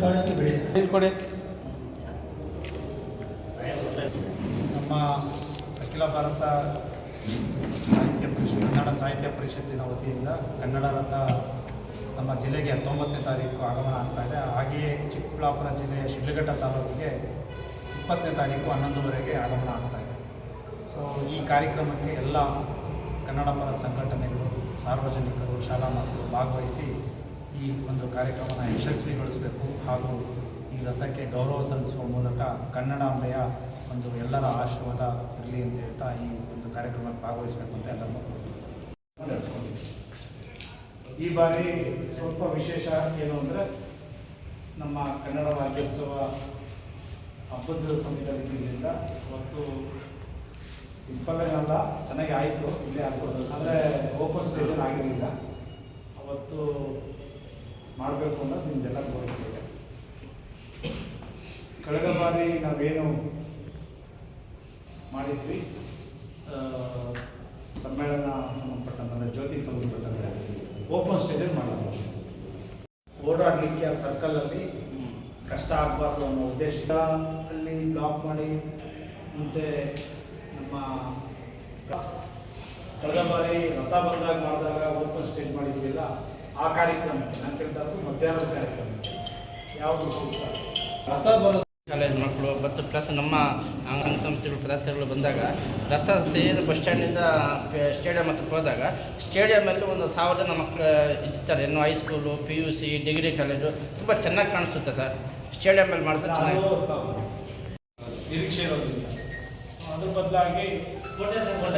ಕೊಡಿ. ನಮ್ಮ ಅಖಿಲ ಭಾರತ ಸಾಹಿತ್ಯ ಪರಿಷತ್ ಕನ್ನಡ ಸಾಹಿತ್ಯ ಪರಿಷತ್ತಿನ ವತಿಯಿಂದ ಕನ್ನಡ ರಥ ನಮ್ಮ ಜಿಲ್ಲೆಗೆ ಹತ್ತೊಂಬತ್ತನೇ ತಾರೀಕು ಆಗಮನ ಆಗ್ತಾ ಇದೆ. ಹಾಗೆಯೇ ಚಿಕ್ಕಬಳ್ಳಾಪುರ ಜಿಲ್ಲೆಯ ಶಿಡ್ಲಘಟ್ಟ ತಾಲೂಕಿಗೆ ಇಪ್ಪತ್ತನೇ ತಾರೀಕು ಹನ್ನೊಂದುವರೆಗೆ ಆಗಮನ ಆಗ್ತಾ ಇದೆ. ಸೊ ಈ ಕಾರ್ಯಕ್ರಮಕ್ಕೆ ಎಲ್ಲ ಕನ್ನಡ ಪರ ಸಂಘಟನೆಗಳು ಸಾರ್ವಜನಿಕರು ಶಾಲಾ ಮಕ್ಕಳು ಭಾಗವಹಿಸಿ ಈ ಒಂದು ಕಾರ್ಯಕ್ರಮನ ಯಶಸ್ವಿಗೊಳಿಸಬೇಕು ಹಾಗೂ ಈ ರಥಕ್ಕೆ ಗೌರವ ಸಲ್ಲಿಸುವ ಮೂಲಕ ಕನ್ನಡಾಂಬೆಯ ಒಂದು ಎಲ್ಲರ ಆಶೀರ್ವಾದ ಇರಲಿ ಅಂತ ಹೇಳ್ತಾ ಈ ಒಂದು ಕಾರ್ಯಕ್ರಮಕ್ಕೆ ಭಾಗವಹಿಸಬೇಕು ಅಂತ ಎಲ್ಲರನ್ನು. ಈ ಬಾರಿ ಸ್ವಲ್ಪ ವಿಶೇಷ ಏನು ಅಂದರೆ ನಮ್ಮ ಕನ್ನಡ ರಾಜ್ಯೋತ್ಸವ ಹಬ್ಬದ ಸಮಿತಿಯಿಂದ ಮತ್ತು ಸಿಂಪಲ್ ಏನಲ್ಲ ಚೆನ್ನಾಗಿ ಆಯಿತು, ಇಲ್ಲೇ ಆಗ್ಬೋದು ಅಂದರೆ ಓಪನ್ ಸ್ಟೇಜಲ್ಲಿ ಆಗಿರಲಿಲ್ಲ ಅವತ್ತು ಮಾಡಬೇಕು ಅನ್ನೋದು ನಿಮ್ದೆಲ್ಲ ಕೋರಿಕೆ ಇದೆ. ಕಳೆದ ಬಾರಿ ನಾವೇನು ಮಾಡಿದ್ವಿ? ಸಮ್ಮೇಳನ ಸಂಬಂಧಪಟ್ಟಂತೆ ಅಂದರೆ ಜ್ಯೋತಿಗೆ ಸಂಬಂಧಪಟ್ಟಂತೆ ಓಪನ್ ಸ್ಟೇಜಲ್ಲಿ ಮಾಡಿದ್ವಿ. ಓಡಾಡಲಿಕ್ಕೆ ಆ ಸರ್ಕಲಲ್ಲಿ ಕಷ್ಟ ಆಗಬಾರ್ದು ಅನ್ನೋ ಉದ್ದೇಶ. ಅಲ್ಲಿ ಬ್ಲಾಕ್ ಮಾಡಿ ಮುಂಚೆ ನಮ್ಮ ಕಳೆದ ಬಾರಿ ರಥ ಬಂದಾಗ ಮಾಡಿದಾಗ ಓಪನ್ ಸ್ಟೇಜ್ ಮಾಡಿದ್ವಿಲ್ಲ ಆ ಕಾರ್ಯಕ್ರಮ ನಾನು ಕೇಳ್ತಾ ಇರೋದು ಮಧ್ಯಾಹ್ನದ ಕಾರ್ಯಕ್ರಮಕ್ಕೆ. ಯಾವುದು ಸೂಕ್ತ? ಕಾಲೇಜ್ ಮಕ್ಕಳು ಮತ್ತು ಪ್ಲಸ್ ನಮ್ಮ ಅಂಗ ಸಂಸ್ಥೆಗಳು ಪದಾಧಿಕಾರಿಗಳು ಬಂದಾಗ ರಥ ಸೇರಿ ಬಸ್ ಸ್ಟ್ಯಾಂಡಿಂದ ಸ್ಟೇಡಿಯಂ ಹತ್ರ ಹೋದಾಗ ಸ್ಟೇಡಿಯಮಲ್ಲಿ ಒಂದು ಸಾವಿರ ಜನ ಮಕ್ಕಳು ಇರ್ತಾರೆ. ಇನ್ನು high school P U C degree college ತುಂಬ ಚೆನ್ನಾಗಿ ಕಾಣಿಸುತ್ತೆ ಸರ್ ಸ್ಟೇಡಿಯಮಲ್ಲಿ ಮಾಡಿದ್ರೆ ಚೆನ್ನಾಗಿ ನಿರೀಕ್ಷೆ ಇರೋದಿಲ್ಲ. ಅದ್ರ ಬದಲಾಗಿ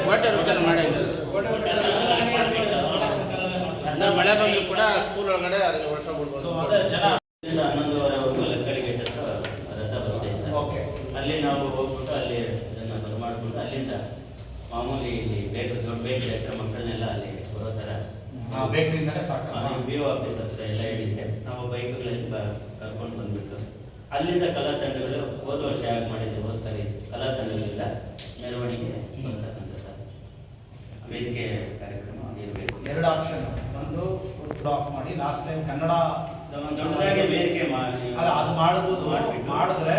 ವಾಟರ್ ರಿಟರ್ನ್ ಮಾಡಿ ನಾವು ಮಳೆ ಬಂದರೂ ಕೂಡ ಸ್ಕೂಲ್ ಒಳಗಡೆ ಅಲ್ಲಿ ಹೊರಟೋಗ್ಬಿಡ್ಬೋದು ಇಂದ ಹನ್ನೊಂದುವರೆವರೆಗೂ ಲೆಕ್ಕಡಿಗೆ ಹತ್ರ ರಥ ಬರುತ್ತೆ ಸರ್. ಓಕೆ ಅಲ್ಲಿ ನಾವು ಹೋಗ್ಬಿಟ್ಟು ಅಲ್ಲಿ ಅದನ್ನು ಇದು ಮಾಡಿಕೊಂಡು ಅಲ್ಲಿಂದ ಮಾಮೂಲಿ ಇಲ್ಲಿ ಬೇಕು ದೊಡ್ಡ ಬೇಕು ಹತ್ರ ಮಕ್ಕಳನ್ನೆಲ್ಲ ಅಲ್ಲಿ ಬರೋ ಥರ ಬೇಕರಿಂದಲೇ ಸಾಕು. ಬಿ ಒ ಆಫೀಸ್ ಹತ್ರ ಎಲ್ಲ ಹೇಳಿದ್ದೆ ನಾವು ಬೈಕ್ಗಳಲ್ಲಿ ಕರ್ಕೊಂಡು ಬಂದ್ಬಿಟ್ಟು ಅಲ್ಲಿಂದ ಕಲಾ ತಂಡಗಳು ಹೋದ ವರ್ಷ ಯಾಕೆ ಮಾಡಿದ್ದೆ ಹೋದ ಸರಿ ಕಲಾ ತಂಡಗಳಿಂದ ಮೆರವಣಿಗೆ ಬರ್ತಕ್ಕಂಥ ಸರ್. ವೇದಿಕೆ ಕಾರ್ಯಕ್ರಮ ಇರಬೇಕು. ಎರಡು ಆಪ್ಷನ್ ಒಂದು ಆಫ್ ಮಾಡಿ ಲಾಸ್ಟ್ ಟೈಮ್ ಕನ್ನಡ ವೇದಿಕೆ ಮಾಡಿ. ಅಲ್ಲ ಅದು ಮಾಡಬಹುದು. ಮಾಡಿದ್ರೆ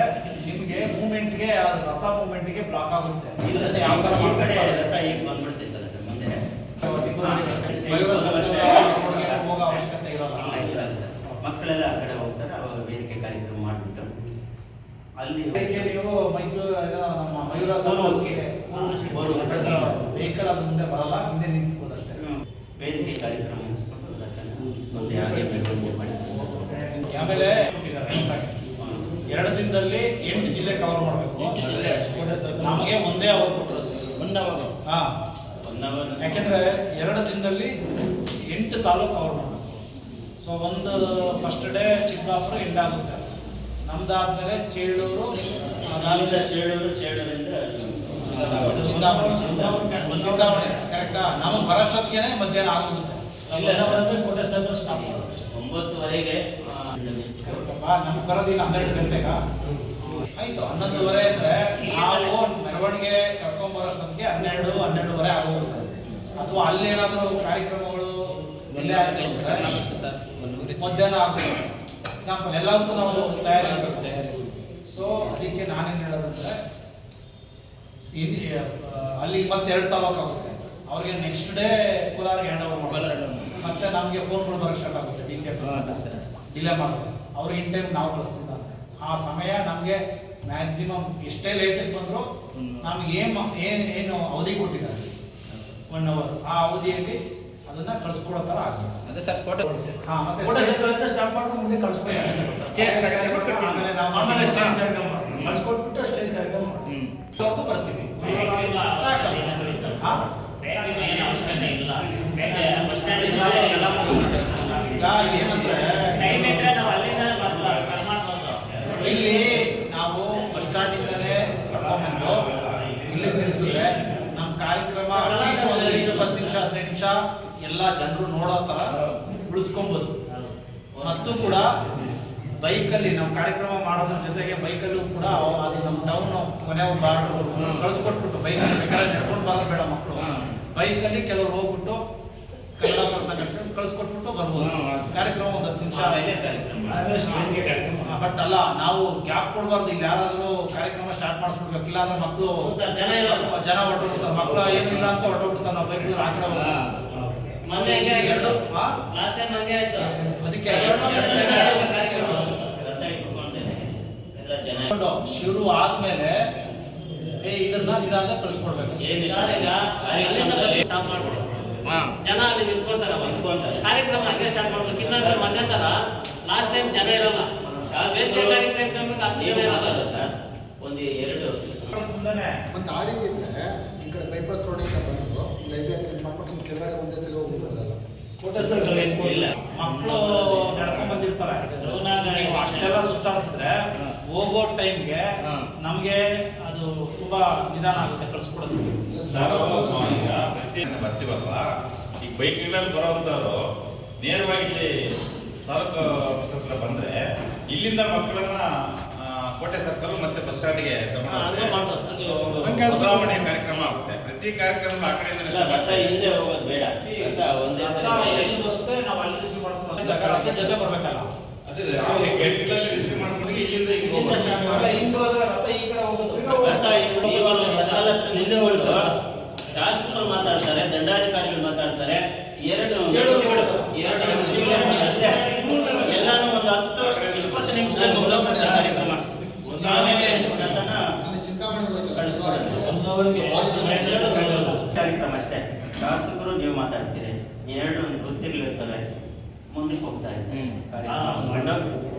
ನಿಮಗೆ ಮೂಮೆಂಟ್ಗೆ ಅದು ರಥ ಮೂಮೆಂಟ್ಗೆ ಬ್ಲಾಕ್ ಆಗುತ್ತೆ. ಇಲ್ಲ ಯಾವ ಥರ ಮಾಡ್ಬೇಕು ರಥ ಈಗ ಬಂದ್ಬಿಡ್ತಿತ್ತಲ್ಲ ಸರ್ ಮುಂದೆ. ಹೋಗೋ ಅವಶ್ಯಕತೆ ಇರಲ್ಲ. ಮಕ್ಕಳೆಲ್ಲ ಆ ಕಡೆ ಹೋಗ್ತಾರೆ ಅವಾಗ ವೇದಿಕೆ ಕಾರ್ಯಕ್ರಮ ಮಾಡಿಬಿಟ್ಟು. ಅಲ್ಲಿ ನೀವು ಮೈಸೂರು ನಮ್ಮ ಮಯೂರ ಸರ್. ವೆಹಿಕಲ್ ಅದು ಮುಂದೆ ಬರಲ್ಲ ಹಿಂದೆ ಹ್ಮ್. ವೇದಿಕೆ ಕಾರ್ಯಕ್ರಮ ಮುಗಿಸ್ಕೊಂಡು ಮುಂದೆ ಹಾಗೆ ಮೆರವಣಿಗೆ ಮಾಡಿ ಆಮೇಲೆ ಎರಡು ದಿನದಲ್ಲಿ ಎಂಟು ಜಿಲ್ಲೆ ಕವರ್ ಮಾಡಬೇಕು. ನಮಗೆ ಒಂದೇ ಅವರ್ ಒಂದು ಅವಾಗ ಹಾ. One hour. ಯಾಕೆಂದ್ರೆ ಎರಡು ದಿನದಲ್ಲಿ ಎಂಟು ತಾಲೂಕು ಕವರ್ ಮಾಡಬೇಕು. ಸೊ ಒಂದು ಫಸ್ಟ್ ಡೇ ಚಿಕ್ಕಬಳ್ಳಾಪುರ ಎಂಡ್ ಆಗುತ್ತೆ. ನಮ್ದಾದ್ಮೇಲೆ ಚೇಳೂರು ನಾವಿಂದ ಚೇಳೂರು ಚೇಳೂರಿಂದ ಚಿಂತಾಮಣಿ ಕರೆಕ್ಟಾ ನಮಗೆ ಬರೋಷ್ಟೊತ್ತಿಗೆ ಮಧ್ಯಾಹ್ನ ಆಗುತ್ತೆ ಕೋಟೆ ಸರ್ ಸ್ಟಾಪ್ ಮಾಡೋದು ಒಂಬತ್ತುವರೆಗೆ ನಮ್ಗೆ ಬರೋದಿಲ್ಲ ಹನ್ನೆರಡು ಗಂಟೆಗಾ ಆಯ್ತು ಹನ್ನೊಂದುವರೆ ಅಂದ್ರೆ ನಾವು ಮೆರವಣಿಗೆ ಕರ್ಕೊಂಡ್ ಬರೋಷ್ಟೊತ್ತಿಗೆ ಹನ್ನೆರಡು ಹನ್ನೆರಡುವರೆ ಆಗೋಗುತ್ತೆ ಅಥವಾ ಅಲ್ಲೇನಾದ್ರೂ ಕಾರ್ಯಕ್ರಮಗಳು ಎಲ್ಲೇ ಒಂದು ಮಧ್ಯಾಹ್ನ ಆಗುತ್ತೆ ಎಕ್ಸಾಂಪಲ್ ಎಲ್ಲದಕ್ಕೂ ನಾವು ತಯಾರಿ ಆಗಬೇಕು ಸೊ ಅದಕ್ಕೆ ನಾನೇನು ಹೇಳೋದಂದ್ರೆ ಇಲ್ಲಿ, ಅಲ್ಲಿ ಮತ್ತೆ ಎರಡು ತಾಲೂಕು ಆಗುತ್ತೆ. ಅವ್ರಿಗೆ ನೆಕ್ಸ್ಟ್ ಡೇ ಕೋಲಾರ್ಗೆ ಹ್ಯಾಂಡ್ ಓವರ್ ಕೋಲಾರ ಮಾಡ್ತಾರೆ. ಮತ್ತೆ ನಮಗೆ ಫೋನ್ಗಳು ಬರೋಕ್ಕೆ ಸ್ಟಾರ್ಟ್ ಆಗುತ್ತೆ D C F sir. Delay ಮಾಡ್ತಾರೆ ಅವ್ರಿಗೆ ಇನ್ ಟೈಮ್ ನಾವು ಕಳಿಸ್ತಿದ್ದ ಆ ಸಮಯ ನಮಗೆ ಮ್ಯಾಕ್ಸಿಮಮ್ ಎಷ್ಟೇ ಲೇಟಿಗೆ ಬಂದರೂ. ನಮ್ಗೆ ಏನು ಏನು ಏನು ಅವಧಿ ಕೊಟ್ಟಿದ್ದಾರೆ. ಒನ್ ಅವರ್ ಆ ಅವಧಿಯಲ್ಲಿ ಅದನ್ನ ಕಳಿಸ್ಕೊಡೋ ಥರ ಆಗ್ತದೆ ಅದೇ ಸರ್ ಫೋಟೋ ಹಾ ಮತ್ತೆ ಸ್ಟಾರ್ಟ್ ಮಾಡ್ಕೊಂಡು ಮುಂದೆ ಕಾರ್ಯಕ್ರಮ ಆಮೇಲೆ ನಾವು ಆಮೇಲೆ ಸ್ಟೇಜ್ ಕಾರ್ಯಕ್ರಮ ಕಳಿಸ್ಕೊಟ್ಬಿಟ್ಟು ಸ್ಟೇಜ್ ಕಾರ್ಯಕ್ರಮ. ಬರ್ತೀವಿ? ಈಗ ಏನಂದ್ರೆ ಇಲ್ಲಿ ನಾವು ಬಸ್ ಸ್ಟ್ಯಾಂಡಿಂದಲೇ ಕರ್ಕೊಂಡ್ಬಂದು ಇಲ್ಲಿ ತಿಳಿಸಿದ್ರೆ ನಮ್ಮ ಕಾರ್ಯಕ್ರಮ ಒಂದು ಇಪ್ಪತ್ತು ನಿಮಿಷ ಹದಿನೈದು ನಿಮಿಷ ಎಲ್ಲ ಜನರು ನೋಡೋ ತರ ಉಳಿಸ್ಕೊಬೋದು. ಮತ್ತು ಕೂಡ ಬೈಕಲ್ಲಿ ನಾವು ಕಾರ್ಯಕ್ರಮ ಮಾಡೋದ್ರ ಜೊತೆಗೆ ಬೈಕಲ್ಲೂ ಕೂಡ ಅದು ನಮ್ಮ ಟೌನ್ ಕೊನೆ ಬಾರ್ಡ್ರು ಕಳಿಸ್ಕೊಟ್ಬಿಟ್ಟು ಬೈಕಲ್ಲಿ ಬೇಕಾದ್ರೆ ನಡ್ಕೊಂಡು ಬರೋದು ಬೇಡ ಮಕ್ಕಳು ಬೈಕಲ್ಲಿ ಕೆಲವರು ಹೋಗ್ಬಿಟ್ಟು ಕನ್ನಡ ಕಳಿಸ್ಕೊಟ್ಬಿಟ್ಟು ಬರ್ಬೋದು. ಕಾರ್ಯಕ್ರಮ ಒಂದು ಹತ್ತು ನಿಮಿಷ. ಬಟ್ ಅಲ್ಲ ನಾವು ಗ್ಯಾಪ್ ಕೊಡಬಾರ್ದು. ಇಲ್ಲಿ ಯಾರಾದರೂ ಕಾರ್ಯಕ್ರಮ ಸ್ಟಾರ್ಟ್ ಮಾಡಿಸ್ಬಿಡ್ಬೇಕು ಇಲ್ಲ ಅಂದ್ರೆ ಮಕ್ಕಳು ಜನ ಇರಲ್ಲ. ಜನ ಹೊರಟೋಗ್ಬಿಡ್ತಾರೆ. ಮಕ್ಕಳು ಏನಿಲ್ಲ ಅಂತ ಹೊಟ್ಟೋಗ್ಬಿಡ್ತಾರೆ ನಾವು ಬೈಕ್ ಹೋಗ್ಬೇಕು. ಮೊನ್ನೆ ಹಂಗೆ ಎರಡು? ಲಾಸ್ಟ್ ಟೈಮ್ ಹಂಗೆ ಆಯ್ತು? ಅದಕ್ಕೆ ಎರಡು ಎರಡು ಜನ ಜನ ಇರೋ ಕಾರ್ಯಕ್ರಮ ರಥ ಇಟ್ಕೊಂಡೇನೆ ಶುರು ಆದ್ಮೇಲೆ ಏ ಇದನ್ನ ನಿಧಾನ ಕಳಿಸ್ಕೊಡ್ಬೇಕು. ಸ್ಟಾಪ್ ಮಾಡ್ಬಿಡು. ಜನ ಅಲ್ಲಿ ನಿಂತ್ಕೊಂತಾರ. ಕಾರ್ಯಕ್ರಮ ಹಂಗೆ ಸ್ಟಾರ್ಟ್ ಮಾಡ್ಬೇಕು. ಇನ್ನೊಂದು ಮೊನ್ನೆ ತರ ಲಾಸ್ಟ್ ಟೈಮ್ ಜನ ಇರಲ್ಲ. ಒಂದು ಎರಡು. ಮುಂದೆನೆ ಮತ್ತೆ ಆ ರೀತಿ ಇದ್ರೆ ಈ ಕಡೆ ಬೈಪಾಸ್ ರೋಡಿಂದ ಬಂದು ಲೈಬ್ರರಿ ಅಂತ ಮಾಡ್ಕೊಂಡು ಹಿಂಗೆ ಕೆಳಗಡೆ ಒಂದೇ ಸಲ ಹೋಗ್ಬಿಡೋದಲ್ಲ ಮಕ್ಕಳು ನಡ್ಕೊಂಡ್ ಬಂದಿರ್ತಾರೆ. ಅಷ್ಟೆಲ್ಲ ಸುತ್ತಾಡಿಸಿದ್ರೆ ಹೋಗೋ ಟೈಮ್ಗೆ. ನಮಗೆ ಅದು ತುಂಬಾ ನಿಧಾನ ಆಗುತ್ತೆ ಕಳಿಸ್ಕೊಡೋದು. ಈಗ ಪ್ರತಿದಿನ ಬರ್ತೀವಲ್ವ? ಈ ಬೈಕ್ಗಳಲ್ಲಿ ಬರೋವಂಥವ್ರು ನೇರವಾಗಿ ಇಲ್ಲಿ ತಾಲೂಕು ಹತ್ರ ಬಂದ್ರೆ ಇಲ್ಲಿಂದ ಮಕ್ಕಳನ್ನ ಕೋಟೆ ಸರ್ಕಲ್ ಮತ್ತೆ ಬಸ್ ಸ್ಟ್ಯಾಂಡ್ಗೆ ಬದಲಾವಣೆ ಕಾರ್ಯಕ್ರಮ ಆಗುತ್ತೆ. ಪ್ರತಿ ಕಾರ್ಯಕ್ರಮ ಆ ಕಡೆಯಿಂದ ಹಿಂದೆ ಹೋಗೋದು ಬೇಡ. ಒಂದೇ ಸಲ ಎಲ್ಲಿ ಬರುತ್ತೆ ನಾವು ಅಲ್ಲಿ ಜೊತೆ ಬರ್ಬೇಕಲ್ಲ. ಅದೇ ಗೇಟ್ಗಳಲ್ಲಿ ರಿಸೀವ್ ಮಾಡ್ಕೊಂಡು ಇಲ್ಲಿಂದ ಹಿಂಗೆ ಇಲ್ಲಿಂದ ಹೋಗ್ಬೇಕು. start ಅಲ್ಲ, ಹೋದ್ರೆ ರಥ ಈ ಕಡೆ ಹೋಗೋದು. ನಿನ್ನೆ ಶಾಸಕರು ಮಾತಾಡ್ತಾರೆ ದಂಡಾಧಿಕಾರಿಗಳು ಮಾತಾಡ್ತಾರೆ. ಎರಡು. ಎರಡು ಅಷ್ಟೇ. ಎಲ್ಲಾನು ಒಂದು ಹತ್ತು ಇಪ್ಪತ್ತು ನಿಮಿಷದ ಸರ್ ಕಾರ್ಯಕ್ರಮ. ಕಾರ್ಯಕ್ರಮ ಅಷ್ಟೇ. ಶಾಸಕರು ನೀವು ಮಾತಾಡ್ತೀರಿ. ಎರಡು ವೃತ್ತಿಗಳು ಇರ್ತವೆ ಮುಂದಕ್ಕೆ ಹೋಗ್ತಾ ಇದೆ ಹ್ಮ್.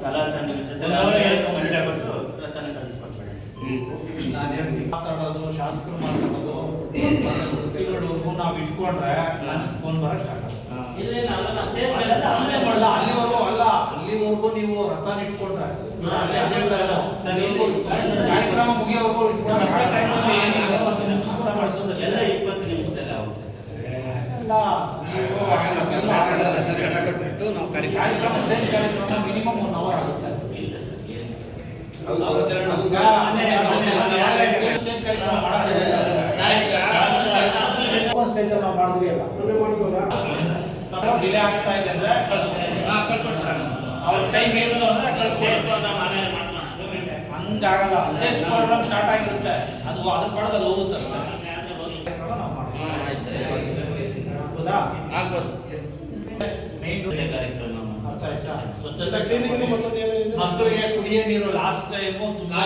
ಕಲಾ ತಂಡಗಳ ಜೊತೆ ನಾನು ಹೇಳ್ತೀನಿ ಮಾತಾಡೋದು ಶಾಸಕರು ಮಾತಾಡೋದು ವೃತ್ತಿಗಳವರೆಗೂ ನಾವು ಇಟ್ಕೊಂಡ್ರೆ ನನಗೆ ಫೋನ್ ಬರಕ್ ಅಲ್ಲ ಅಲ್ಲ. ಅಲ್ಲಿವರೆಗೂ ಅಲ್ಲ ಅಲ್ಲಿವರೆಗೂ ನೀವು ರಥನ ಇಟ್ಕೊಂಡ್ರೆ ಅಲ್ಲಿ. ಕಾರ್ಯಕ್ರಮ ಮುಗಿಯೋವರೆಗೂ ಇಟ್ಕೊಂಡ್ರೆ. ಎಲ್ಲ ಇಪ್ಪತ್ತು ನಿಮಿಷದಲ್ಲಿ ಆಗುತ್ತೆ ಸರ್. ಮಿನಿಮಮ್ ಒನ್ ಅವರ್ ಆಗುತ್ತೆ ಆಗ್ತಾ ಇದೆ ಅಂದ್ರೆ ಅವ್ರ ಟೈಮ್ ಅಂದ್ರೆ ಆಮೇಲೆ ಮಾಡ್ಕೊಳ್ಳೋಣ ಹಂಗಾಗಲ್ಲ. ಸ್ಟೇಜ್ ಪ್ರೋಗ್ರಾಮ್ ಸ್ಟಾರ್ಟ್ ಆಗಿರುತ್ತೆ. ಅದು ಅದ್ರ ಪಡೆದಲ್ಲಿ ಹೋಗುತ್ತೆ ಕಾರ್ಯಕ್ರಮ ನಾವು ಮಾಡ್ತೀವಿ. ಹಾಂ ಆಯ್ತು ಆಗ್ಬೋದು ಮೇನ್ ಕಾರ್ಯಕ್ರಮ? ಸ್ವಚ್ಛತೆ? ಮಕ್ಕಳಿಗೆ ಕುಡಿಯೋ ನೀರು ಲಾಸ್ಟ್ ಟೈಮು ತುಂಬಾ.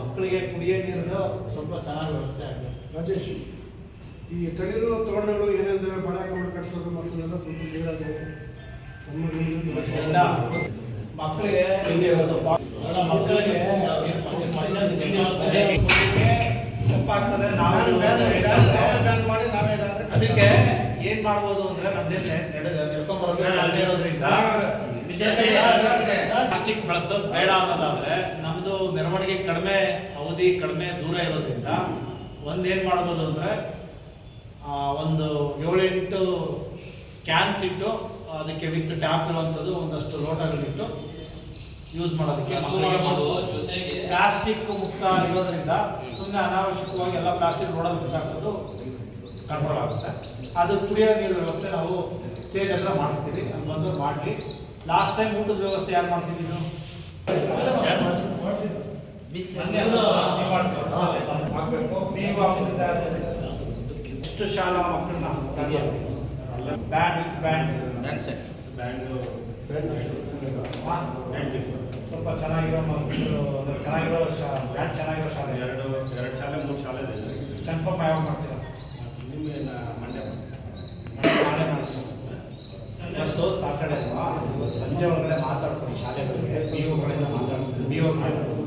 ಮಕ್ಕಳಿಗೆ ಕುಡಿಯೋ ನೀರು ಸ್ವಲ್ಪ ಚೆನ್ನಾಗಿ ವ್ಯವಸ್ಥೆ ಆಗಿದೆ ರಾಜೇಶ್ ಈ ತಳಿರು ತೋರಣಗಳು ಏನಿದ್ದಾವೆ ಬಾಳೆ ಮಾಡಿ ಕಟ್ಸೋದು ಮತ್ತು ಎಲ್ಲ ಸ್ವಲ್ಪ ನೀರಾಗಿದೆ ಮಕ್ಕಳಿಗೆ ಮಕ್ಕಳಿಗೆ ತಪ್ಪಾಗ್ತದೆ ನಾವು ಬ್ಯಾನ್ ಮಾಡಿ ನಾವೇ ಅದಕ್ಕೆ ಏನ್ ಮಾಡ್ಬೋದು ಅಂದ್ರೆ ನಮ್ದೇ ಪ್ಲಾಸ್ಟಿಕ್ ಬಳಸೋದು ಬೇಡ ಅನ್ನೋದಾದ್ರೆ ನಮ್ದು ಮೆರವಣಿಗೆ ಕಡಿಮೆ ಅವಧಿ ಕಡಿಮೆ ದೂರ ಇರೋದ್ರಿಂದ ಒಂದ್ ಏನ್ ಮಾಡ್ಬೋದು ಅಂದ್ರೆ ಆ, ಒಂದು ಏಳೆಂಟು ಕ್ಯಾನ್ಸ್ ಇಟ್ಟು ಅದಕ್ಕೆ ವಿತ್ ಟ್ಯಾಪ್ ಇರುವಂತದ್ದು ಒಂದಷ್ಟು ಲೋಟಗಳಿಟ್ಟು ಯೂಸ್ ಮಾಡೋದಕ್ಕೆ ಪ್ಲಾಸ್ಟಿಕ್ ಮುಕ್ತ ಇರೋದ್ರಿಂದ ಸುಮ್ಮನೆ ಅನಾವಶ್ಯಕವಾಗಿ ಎಲ್ಲ ಪ್ಲಾಸ್ಟಿಕ್ ರೋಡಲ್ಲಿ ಬಿಸಾಕೋದು ಕಂಟ್ರೋಲ್ ಆಗುತ್ತೆ. ಅದು ಕುಡಿಯೋ ನೀರು ವ್ಯವಸ್ಥೆ ನಾವು ಸ್ಟೇಜ್ ಹತ್ರ ಮಾಡಿಸ್ತೀವಿ. ಅನ್ನೋದು ಬಂದು ಮಾಡಲಿ. ಲಾಸ್ಟ್ ಟೈಮ್ ಊಟದ ವ್ಯವಸ್ಥೆ ಯಾರು ಮಾಡಿಸಿದ್ವಿ ನೀವು? ಯಾರು ಮಾಡ್ಸಿದ್ರು? ಮಾಡ್ತಿದ್ರು. ಬ್ಯಾಂಡ್ ನೀವು ಬ್ಯಾಂಡ್ ಬ್ಯಾಂಡ್ ಬ್ಯಾಂಡ್ ಬ್ಯಾಂಡ್ ಎಷ್ಟು ಶಾಲಾ ಮಕ್ಕಳನ್ನ ಬ್ಯಾಂಡ್ ಬ್ಯಾಂಡ್ ಬ್ಯಾಂಡ್ ಸ್ವಲ್ಪ ಚೆನ್ನಾಗಿರೋ ಮಕ್ಕಳು ಅಂದರೆ ಚೆನ್ನಾಗಿರೋ ಶಾ ಬ್ಯಾಂಡ್ ಚೆನ್ನಾಗಿರೋ ಶಾಲೆ. ಎರಡು ಎರಡು ಶಾಲೆ ಮೂರು ಶಾಲೆ ಇದೆ. ಕನ್ಫರ್ಮ್ ಯಾವಾಗ ಮಾಡ್ತೀರಾ? ನಿಮಗೆ ಮಂಡ್ಯ ನಾಳೆ ಮಾಡ್ತೀನಿ. ಇವತ್ತು ಸಾಟರ್ಡೆ ಅಲ್ವಾ? ಸಂಜೆ ಒಳಗಡೆ ಮಾತಾಡ್ತೀನಿ ಶಾಲೆಗಳಿಗೆ. ಬಿ ಓ ಕಡೆಯಿಂದ ಮಾತಾಡ್ತೀನಿ ಬಿ ಒ ಅಂತ ಮಾತಾಡ್ತೀನಿ.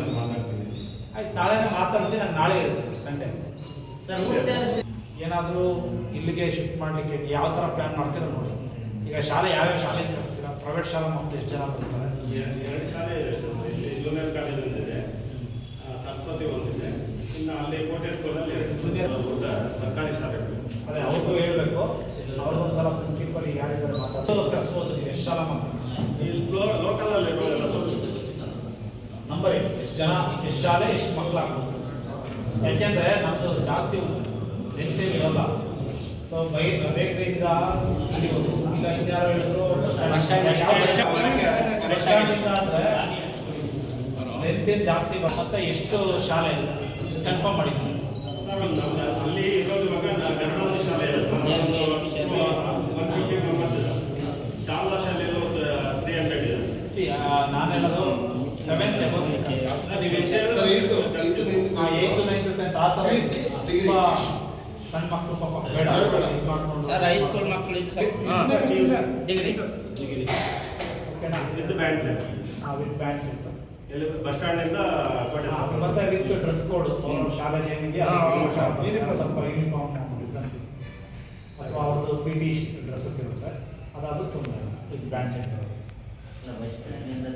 ನಾನು ಮಾತಾಡ್ತೀನಿ. ಆಯ್ತು ನಾಳೆನೇ ಮಾತಾಡಿಸಿ ನಾನು ನಾಳೆ ಹೇಳ್ತೀನಿ. ಸಂಡೆ ಏನಾದರೂ ಇಲ್ಲಿಗೆ ಶಿಫ್ಟ್ ಮಾಡಲಿಕ್ಕೆ ಯಾವ ಥರ ಪ್ಲ್ಯಾನ್ ಮಾಡ್ತೀರ ನೋಡಿ. ಈಗ ಶಾಲೆ ಯಾವ್ಯಾವ ಶಾಲೆಗೆ ಕಳಿಸ್ತೀರಾ ಪ್ರೈವೇಟ್ ಶಾಲೆ ಮಕ್ಕಳು ಎಷ್ಟು ಜನ ಬರ್ತಾರೆ ಎರಡು ಶಾಲೆ ಇದೆ. ಇಲ್ಲಿ ಜೂನಿಯರ್ ಕಾಲೇಜ್ ಒಂದಿದೆ ಸರಸ್ವತಿ ಒಂದಿದೆ ಇನ್ನು ಅಲ್ಲಿ ಕೋಟೆ ಸ್ಕೂಲಲ್ಲಿ ಎರಡು ಸರ್ಕಾರಿ ಶಾಲೆಗಳು. ಅದೇ ಅವ್ರಿಗೂ ಹೇಳಬೇಕು. ಅವ್ರಿಗೊಂದ್ಸಲ ಪ್ರಿನ್ಸಿಪಲ್ ಯಾರಿದ್ದಾರೆ ಮಾತಾಡೋದು ಕಳಿಸ್ಬೋದು ನೀವು. ಎಷ್ಟು ಶಾಲೆ ಮಕ್ಕಳು ಇಲ್ಲಿ ಲೋಕಲಲ್ಲಿ ನಂಬರ್ ಏನು ಎಷ್ಟು ಜನ ಎಷ್ಟು ಶಾಲೆ ಎಷ್ಟು ಮಕ್ಕಳು ಆಗ್ಬೋದು? ಯಾಕೆಂದ್ರೆ ನಮ್ಮದು ಜಾಸ್ತಿ ನಿಂತೇ ಇರಲ್ಲ. ಸೊ ಬೈ ಬೇಕರಿಯಿಂದ ಅಲ್ಲಿವರೆಗೂ ಈಗ ಇನ್ಯಾರೋ ಹೇಳಿದ್ರು ಬಸ್ ಸ್ಟ್ಯಾಂಡಿಂದ ಅಂದ್ರೆ ಲೆಂತೇನು ಜಾಸ್ತಿ ಮತ್ತೆ ಎಷ್ಟು ಶಾಲೆ ಕನ್ಫರ್ಮ್ ಮಾಡಿದ್ವಿ ಅಲ್ಲಿ ಇರೋದು ಇವಾಗ ಕನ್ನಡ ಶಾಲೆ ಶಾಲಾ ಶಾಲೆಯಲ್ಲಿ ಒಂದು ತ್ರೀ ಹಂಡ್ರೆಡ್ ಇದೆ ಸಿ ನಾನು ಹೇಳೋದು ಸೆವೆಂತ್ ನೀವು ಎಷ್ಟು ಹೇಳಿದ್ರು. ಏಯ್ತು ನೈನ್ತ್ ಟೆಂತ್ ಆ ಥರ ತುಂಬ ಸಣ್ಣ ಮಕ್ಕಳು ಪಾಪ ಬೇಡ. ಇದ್ ಮಾಡ್ಕೊಂಡು. ಸರ್ ಹೈಸ್ಕೂಲ್ ಮಕ್ಕಳು ಇದು ಸರ್. ಹಾಂ. ಡಿಗ್ರಿ ಓಕೆನಾ ವಿತ್ ಬ್ಯಾಂಡ್ ಸೆಟ್ ಹಾಂ ವಿತ್ ಬ್ಯಾಂಡ್ ಸೆಟ್ ಎಲ್ಲಿ ಬಸ್ ಸ್ಟ್ಯಾಂಡಿಂದ. ಮತ್ತೆ ವಿತ್ ಡ್ರೆಸ್ ಕೋಡ್ ಶಾಲೆ ಏನಿದೆ ಸ್ವಲ್ಪ ಯೂನಿಫಾರ್ಮ್ ಡಿಫ್ರೆನ್ಸ್ ಇದೆ ಅಥವಾ ಅವ್ರದ್ದು ಪಿ ಟಿ ಡ್ರೆಸ್ಸಸ್ ಇರುತ್ತೆ. ಅದಾದ್ರೂ ತುಂಬ ವಿತ್ ಬ್ಯಾಂಡ್ ಸೆಟ್ ಇಲ್ಲ ಬಸ್ ಸ್ಟ್ಯಾಂಡಿಂದ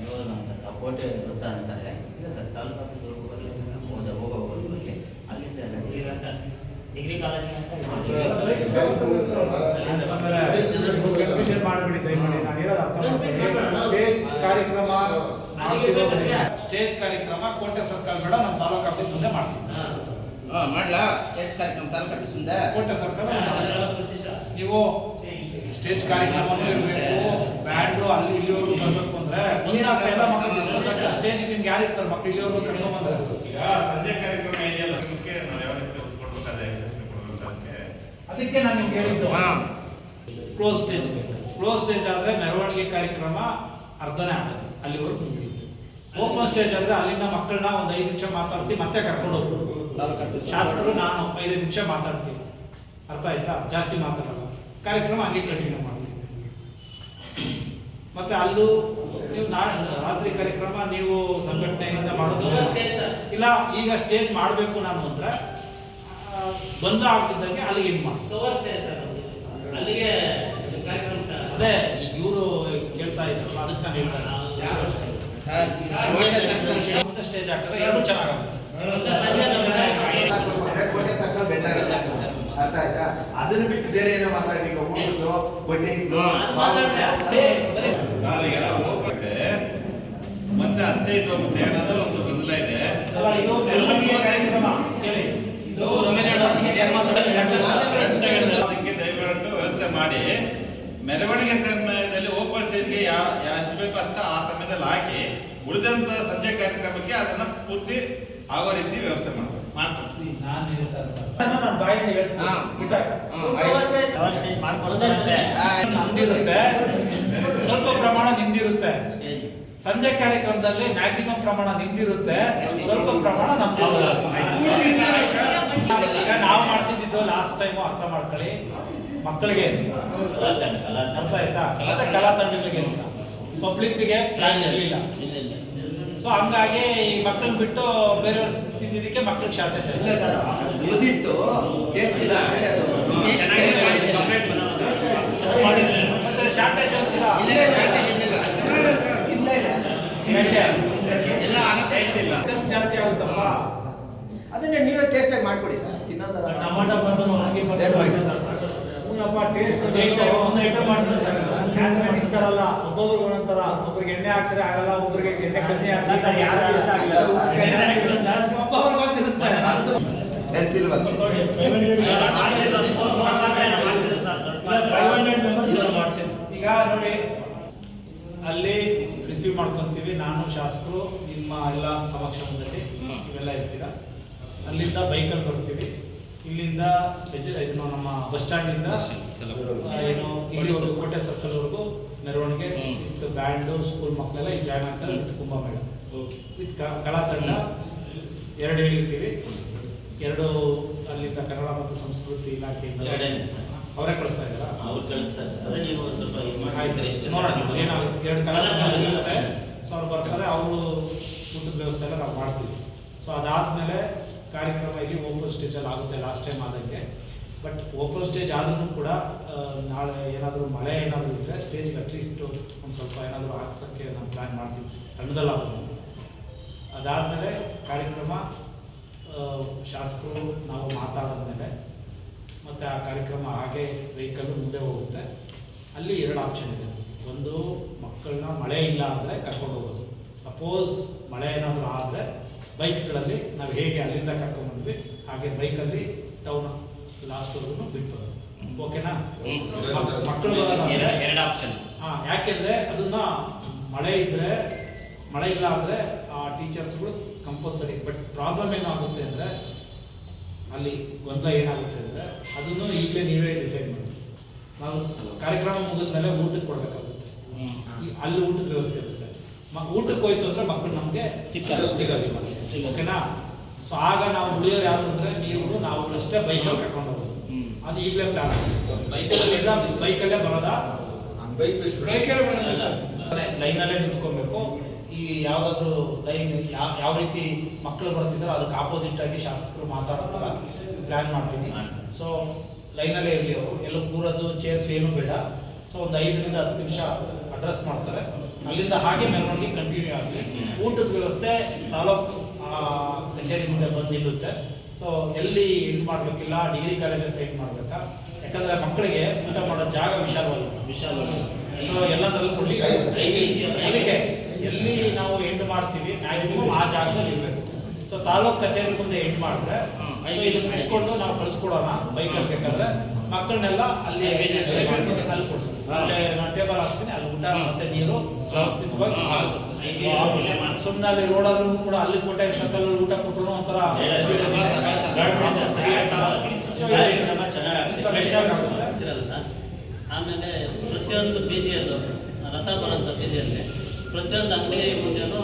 ಇವಾಗ ನಮ್ಮ ಕೋಟೆ ವೃತ್ತ ಅಂತಾರೆ ಇಲ್ಲ ಸರ್ ತಾಲೂಕು ಆಫೀಸ್ ಹೋಗಿ ಬರಲಿ ಸರ್ ಹೋದ ಹೋಗೋ ಡಿಗ್ರಿ ಡಿಗ್ರಿ ಕಾಲೇಜ್ ಕನ್ಫ್ಯೂಷನ್ ಮಾಡಿಬಿಡಿ ದಯಮಾಡಿ ನಾನು ಹೇಳೋದು ಅರ್ಥ ಮಾಡ್ಕೊಳ್ಳಿ ಸ್ಟೇಜ್ ಕಾರ್ಯಕ್ರಮ ಸ್ಟೇಜ್ ಕಾರ್ಯಕ್ರಮ ಕೋಟೆ ಸರ್ಕಲ್ ಬೇಡ ನಮ್ಮ ತಾಲೂಕು ಆಫೀಸ್ ಮುಂದೆ ಮಾಡ್ತೀವಿ ಹಾಂ ಮಾಡಲಾ ಸ್ಟೇಟ್ ಕಾರ್ಯಕ್ರಮ ತಾಲೂಕು ಆಫೀಸ್ ಮುಂದೆ ಕೋಟೆ ಸರ್ಕಲ್ ನೀವು ಸ್ಟೇಜ್ ಕಾರ್ಯಕ್ರಮ ಇರಬೇಕು ಬ್ಯಾಂಡು ಅಲ್ಲಿ ಇಲ್ಲಿವರೆಗೂ ಬರಬೇಕು ಅಂದ್ರೆ ಮುಂದೆ. ಸ್ಟೇಜ್ ನಿಮ್ಗೆ ಯಾರು ಇರ್ತಾರೆ ಮಕ್ಕಳು ಇಲ್ಲಿವರೆಗೂ ಕರ್ಕೊಂಡ್ ಬಂದ್ರೆ ಈಗ ಸಂಜೆ ಕಾರ್ಯಕ್ರಮ ಇದೆಯಲ್ಲ ಅದಕ್ಕೆ ನಾವು ಯಾವ ರೀತಿ ಕೊಡ್ಬೇಕಾದ್ರೆ ಕೊಡ್ಬೇಕು ಅದಕ್ಕೆ ಅದಕ್ಕೆ ನಾನು ಹೇಳಿದ್ದು. ಕ್ಲೋಸ್ ಸ್ಟೇಜ್ ಕ್ಲೋಸ್ ಸ್ಟೇಜ್ ಆದ್ರೆ ಮೆರವಣಿಗೆ ಕಾರ್ಯಕ್ರಮ ಅರ್ಧನೇ ಆಗುತ್ತೆ ಅಲ್ಲಿವರೆಗೂ ಮುಗಿಯುತ್ತೆ. ಓಪನ್ ಸ್ಟೇಜ್ ಆದ್ರೆ ಅಲ್ಲಿಂದ ಮಕ್ಕಳನ್ನ ಒಂದು ಐದು ನಿಮಿಷ ಮಾತಾಡಿಸಿ ಮತ್ತೆ ಕರ್ಕೊಂಡು ಹೋಗ್ಬೋದು. ಶಾಸಕರು ನಾನು ಐದು ನಿಮಿಷ ಮಾತಾಡ್ತೀನಿ. ಅರ್ಥ ಆಯ್ತಾ? ಜಾಸ್ತಿ ಮಾತಾಡಲ್ಲ. ಕಾರ್ಯಕ್ರಮ ಹಂಗೆ ಕಂಟಿನ್ಯೂ ಮಾಡ್ತೀನಿ. ಮತ್ತೆ ಅಲ್ಲೂ ನೀವು ನಾಳೆ ರಾತ್ರಿ ಕಾರ್ಯಕ್ರಮ ನೀವು ಸಂಘಟನೆಯಿಂದ ಮಾಡೋದು ಇಲ್ಲ ಈಗ ಸ್ಟೇಜ್ ಮಾಡಬೇಕು ನಾನು ಅಂದ್ರೆ ಬಂದ ಆಗ್ತಿದ್ದಂಗೆ ಅಲ್ಲಿಗೆ ಇನ್ ಮಾಡಿ ಅಲ್ಲಿಗೆ ಕಾರ್ಯಕ್ರಮ ಅದೇ ಇವರು ಕೇಳ್ತಾ ಇದ್ರಲ್ಲ ಅದಕ್ಕೆ ನಾನು ಹೇಳ್ತಾರೆ. ಯಾರು ಅಷ್ಟೇ ಸರ್ ಸ್ಟೇಜ್ ಹಾಕಿದ್ರೆ ಎರಡು ಚೆನ್ನಾಗುತ್ತೆ ಅರ್ಥ ಆಯ್ತಾ ಅದನ್ನ ಬಿಟ್ಟು ಬೇರೆ ಏನೋ ಮಾತಾಡಿ ಊಟದ್ದು ಸರ್ ಮತ್ತೆ ಅಷ್ಟೇ ಇದು ಹೋಗುತ್ತೆ ಅನ್ನೋದು ಒಂದು ಗೊಂದಲ ಇದೆ ಅಲ್ಲ ಇದು ಮೆರವಣಿಗೆ ಕಾರ್ಯಕ್ರಮ ಕೇಳಿ ಇದು ಮೆರವಣಿಗೆ ಅದಕ್ಕೆ ದಯವಿಟ್ಟು ವ್ಯವಸ್ಥೆ ಮಾಡಿ ಮೆರವಣಿಗೆ ಸಮಯದಲ್ಲಿ ಓಪನ್ ಸ್ಟೇಜ್ಗೆ ಎಷ್ಟು ಬೇಕೋ ಅಷ್ಟ ಆ ಸಮಯದಲ್ಲಿ ಹಾಕಿ ಉಳಿದಂತ ಸಂಜೆ ಕಾರ್ಯಕ್ರಮಕ್ಕೆ ಅದನ್ನ ಪೂರ್ತಿ ಆಗೋ ರೀತಿ ವ್ಯವಸ್ಥೆ ಮಾಡ್ಬೇಕು. ಸ್ವಲ್ಪ ಪ್ರಮಾಣ ನಿಮ್ದಿರುತ್ತೆ. ಸಂಜೆ ಕಾರ್ಯಕ್ರಮದಲ್ಲಿ ಮ್ಯಾಕ್ಸಿಮಮ್ ಪ್ರಮಾಣ ನಿಂದಿರುತ್ತೆ ಸ್ವಲ್ಪ ಪ್ರಮಾಣ ನಮ್ದಿರುತ್ತೆ. ಈಗ ನಾವು ಮಾಡಿಸಿದ್ದು ಲಾಸ್ಟ್ ಟೈಮು ಅರ್ಥ ಮಾಡ್ಕೊಳ್ಳಿ. ಮಕ್ಕಳಿಗೆ ಅರ್ಥ ಆಯ್ತಾ? ಮತ್ತೆ ಕಲಾ ತಂಡಗಳಿಗೆ ಪಬ್ಲಿಕ್ಗೆ ಪ್ಲಾನ್ ಇರಲಿಲ್ಲ. ಇಲ್ಲ ಇಲ್ಲ ಸೊ ಹಂಗಾಗಿ ಈ ಮಕ್ಕಳನ್ನ ಬಿಟ್ಟು ಬೇರೆಯವ್ರು ತಿಂದಿದ್ದಕ್ಕೆ ಮಕ್ಕಳಿಗೆ ಶಾರ್ಟೇಜ್ ಇಲ್ಲ ಸರ್ ಉಳಿದಿತ್ತು ಟೇಸ್ಟ್ ಇಲ್ಲ ಅದು? ಮತ್ತೆ ಶಾರ್ಟೇಜ್ ಅಂತೀರಾ? ಇಲ್ಲ ಶಾರ್ಟೇಜ್ ಇಲ್ಲ ಜಾಸ್ತಿ ಆಗುತ್ತಪ್ಪ. ಅದನ್ನ ನೀವೇ ಟೇಸ್ಟ್ ಆಗಿ ಮಾಡ್ಕೊಡಿ ಸರ್. ತಿನ್ನೋದಲ್ಲ ಟಮಾಟ ಟೇಸ್ಟ್ ಮ್ಯಾಥಮೆಟಿಕ್ಸ್ ಅಲ್ಲ ಒಬ್ಬೊಬ್ರಿಗೆ ಒಂದೊಂಥರ ಒಬ್ಬರಿಗೆ ಎಣ್ಣೆ ಹಾಕಿದ್ರೆ ಆಗಲ್ಲ ಒಬ್ಬರಿಗೆ ಎಣ್ಣೆ ಕಮ್ಮಿ ಯಾರು ಇಷ್ಟ ಆಗಲ್ಲ ಈಗ ನೋಡಿ ಅಲ್ಲಿ ರಿಸೀವ್ ಮಾಡ್ಕೊಂತೀವಿ. ನಾನು ಶಾಸಕರು ನಿಮ್ಮ ಎಲ್ಲ ಸಮಕ್ಷಮದಲ್ಲಿ. ಇವೆಲ್ಲ ಇರ್ತೀರಾ. ಅಲ್ಲಿಂದ ಬೈಕಲ್ಲಿ ಬರ್ತೀವಿ ಇಲ್ಲಿಂದ ಏನು ನಮ್ಮ ಬಸ್ ಸ್ಟ್ಯಾಂಡಿಂದ ಇಂದ ಏನು ಇಲ್ಲಿವರೆಗೂ ಕೋಟೆ ಸರ್ಕಲ್ ವರೆಗೂ ಮೆರವಣಿಗೆ. ವಿತ್ ಬ್ಯಾಂಡು ಸ್ಕೂಲ್ ಮಕ್ಕಳೆಲ್ಲ ಇಲ್ಲಿ ಜಾಯ್ನ್ ಆಗ್ತಾರೆ ವಿತ್ ಕುಂಭಮೇಳ. ವಿತ್ ಕಲಾ ತಂಡ. ಎರಡು ಹೇಳಿರ್ತೀವಿ. ಎರಡು ಅಲ್ಲಿಂದ ಕನ್ನಡ ಮತ್ತು ಸಂಸ್ಕೃತಿ ಇಲಾಖೆಯಿಂದ. ಅವರೇ ಕಳಿಸ್ತಾ ಇದ್ದಾರೆ? ಅವ್ರು ಕಳಿಸ್ತಾ ಅದೇ ನೀವು ಸ್ವಲ್ಪ ಏನಾಗುತ್ತೆ? ಎರಡು ಕಲಾ ಇರುತ್ತೆ. ಸೊ ಅವ್ರು ಬರ್ತಾರೆ. ಅವರು ಊಟದ ವ್ಯವಸ್ಥೆ ಎಲ್ಲ ನಾವು ಮಾಡ್ತೀವಿ. ಸೊ ಅದಾದಮೇಲೆ ಕಾರ್ಯಕ್ರಮ ಇಲ್ಲಿ ಓಪನ್ ಸ್ಟೇಜಲ್ಲಿ ಆಗುತ್ತೆ ಲಾಸ್ಟ್ ಟೈಮ್ ಆದಂಗೆ. ಬಟ್ ಓಪನ್ ಸ್ಟೇಜ್ ಆದ್ರೂ ಕೂಡ ನಾಳೆ ಏನಾದರೂ ಮಳೆ ಏನಾದರೂ ಇದ್ದರೆ ಸ್ಟೇಜ್ಗೆ ಅಟ್ಲೀಸ್ಟ್ ಒಂದು ಸ್ವಲ್ಪ ಏನಾದರೂ ಹಾಕ್ಸೋಕ್ಕೆ ನಾವು ಪ್ಲ್ಯಾನ್ ಮಾಡ್ತೀವಿ. ಸಣ್ಣದಲ್ಲಾದ್ರೂ ಅದಾದಮೇಲೆ ಕಾರ್ಯಕ್ರಮ ಶಾಸಕರು, ನಾವು ಮಾತಾಡಿದ್ಮೇಲೆ ಮತ್ತು ಆ ಕಾರ್ಯಕ್ರಮ ಹಾಗೆ ವೆಹಿಕಲ್ ಮುಂದೆ ಹೋಗುತ್ತೆ. ಅಲ್ಲಿ ಎರಡು ಆಪ್ಷನ್ ಇದೆ. ಒಂದು ಮಕ್ಕಳನ್ನ ಮಳೆ ಇಲ್ಲ ಅಂದರೆ ಕರ್ಕೊಂಡು ಹೋಗೋದು. ಸಪೋಸ್ ಮಳೆ ಏನಾದರೂ ಆದರೆ ಬೈಕ್ಗಳಲ್ಲಿ ನಾವು ಹೇಗೆ ಅಲ್ಲಿಂದ ಕರ್ಕೊಂಡ್ಬಂದ್ವಿ ಹಾಗೆ ಬೈಕಲ್ಲಿ ಟೌನ್ ಲಾಸ್ಟ್ವರೆಗೂ ಬಿಟ್ಟು. ಓಕೆನಾ. ಮಕ್ಕಳು ಎರಡು ಆಪ್ಷನ್ ಹಾಂ ಯಾಕೆಂದ್ರೆ ಅದನ್ನ ಮಳೆ ಇದ್ರೆ ಮಳೆ ಇಲ್ಲ ಅಂದರೆ ಆ ಟೀಚರ್ಸ್ಗಳು ಕಂಪಲ್ಸರಿ ಬಟ್ ಪ್ರಾಬ್ಲಮ್ ಏನಾಗುತ್ತೆ ಅಂದ್ರೆ ಅಲ್ಲಿ ಗೊಂದಲ ಏನಾಗುತ್ತೆ ಅಂದ್ರೆ ಅದನ್ನು ಈಗಲೇ ನೀವೇ ಡಿಸೈಡ್ ಮಾಡಿ. ನಾವು ಕಾರ್ಯಕ್ರಮ ಮುಗಿದ ಮೇಲೆ ಊಟಕ್ಕೆ ಕೊಡಬೇಕಾಗುತ್ತೆ. ಅಲ್ಲಿ ಊಟದ ವ್ಯವಸ್ಥೆ ಇರುತ್ತೆ. ಊಟಕ್ಕೆ ಹೋಯ್ತು ಅಂದ್ರೆ ಮಕ್ಕಳು ನಮಗೆ ಸಿಕ್ಕ ಸಿಗೋದಿಲ್ಲ ಓಕೆನಾ? ಸೊ ಆಗ ನಾವು ಉಳಿಯೋರು ಯಾರು ಅಂದ್ರೆ ನೀವು ನಾವು ಅಷ್ಟೇ ಬೈಕಲ್ಲಿ ಕರ್ಕೊಂಡು ಹೋಗೋದು. ಅದು ಈಗಲೇ ಪ್ಲಾನ್ ಬೈಕಲ್ಲೇ ಎಲ್ಲ ಬೈಕಲ್ಲೇ ಬರೋದಾ? ಬೈಕ್ ಬೈಕಲ್ಲಿ ಬರೋದು? ಸರ್. ಲೈನಲ್ಲೇ ನಿಂತ್ಕೊಬೇಕು. ಈ ಯಾವ್ದಾದ್ರು ಲೈನ್ ಯಾವ ರೀತಿ ಮಕ್ಕಳು ಬರ್ತಿದ್ರೆ ಅದಕ್ಕೆ ಆಪೋಸಿಟ್ ಆಗಿ ಶಾಸಕರು ಮಾತಾಡೋ ಥರ ಪ್ಲಾನ್ ಮಾಡ್ತೀನಿ. ಸೊ ಲೈನಲ್ಲೇ ಇರಲಿ ಅವರು. ಎಲ್ಲೂ ಕೂರೋದು ಚೇರ್ಸ್ ಏನು ಬೇಡ. ಸೊ ಒಂದು ಐದರಿಂದ ಹತ್ತು ನಿಮಿಷ ಅಡ್ರೆಸ್ ಮಾಡ್ತಾರೆ. ಅಲ್ಲಿಂದ ಹಾಗೆ ಮೆರವಣಿಗೆ ಕಂಟಿನ್ಯೂ ಆಗಲಿ. ಊಟದ ವ್ಯವಸ್ಥೆ ತಾಲೂಕು ಕಚೇರಿ ಮುಂದೆ ಬಂದು ನಿಲ್ಲುತ್ತೆ. ಸೊ ಎಲ್ಲಿ ಇದು ಮಾಡ್ಬೇಕಿಲ್ಲ ಡಿಗ್ರಿ ಕಾಲೇಜ್ ಹತ್ರ ಇದು ಮಾಡ್ಬೇಕಾ? ಯಾಕಂದ್ರೆ ಮಕ್ಕಳಿಗೆ ಊಟ ಮಾಡೋ ಜಾಗ ವಿಶಾಲವಲ್ಲ. ವಿಶಾಲವಾಗಿ. ಸೊ ಎಲ್ಲದರಲ್ಲೂ ಅದಕ್ಕೆ ಎಲ್ಲಿ ನಾವು ಎಂಡ್ ಮಾಡ್ತೀವಿ ಮ್ಯಾಕ್ಸಿಮಮ್ ಆ ಜಾಗದಲ್ಲಿ ಇರಬೇಕು. ಸೊ ತಾಲೂಕ್ ಕಚೇರಿ ಮುಂದೆ ಎಂಡ್ ಮಾಡಿದ್ರೆ ಇದು ಮುಗಿಸ್ಕೊಂಡು ನಾವು ಕಳಿಸ್ಕೊಡೋಣ ಬೈಕ್ ಬೇಕಾದ್ರೆ ಮಕ್ಕಳನ್ನೆಲ್ಲ ಅಲ್ಲಿ ಅಲ್ಲಿ ನಾನು ಟೇಬಲ್ ಹಾಕ್ತೀನಿ ಅಲ್ಲಿ ಊಟ ಮತ್ತೆ ನೀರು ವ್ಯವಸ್ಥಿತವಾಗಿ ಸುಮ್ನೆ ಅಲ್ಲಿ ರೋಡಲ್ಲೂ ಕೂಡ ಅಲ್ಲಿ ಕೋಟೆ ಸರ್ಕಲ್ ಊಟ ಕೊಟ್ಟರು ಒಂಥರ ಆಮೇಲೆ ಪ್ರತಿಯೊಂದು ಬೀದಿಯಲ್ಲೂ ರಥ ಅಂತ ಬೀದಿಯಲ್ಲಿ ಪ್ರತಿಯೊಂದು ಅಂಗಡಿ ಮುಂದೆನೂ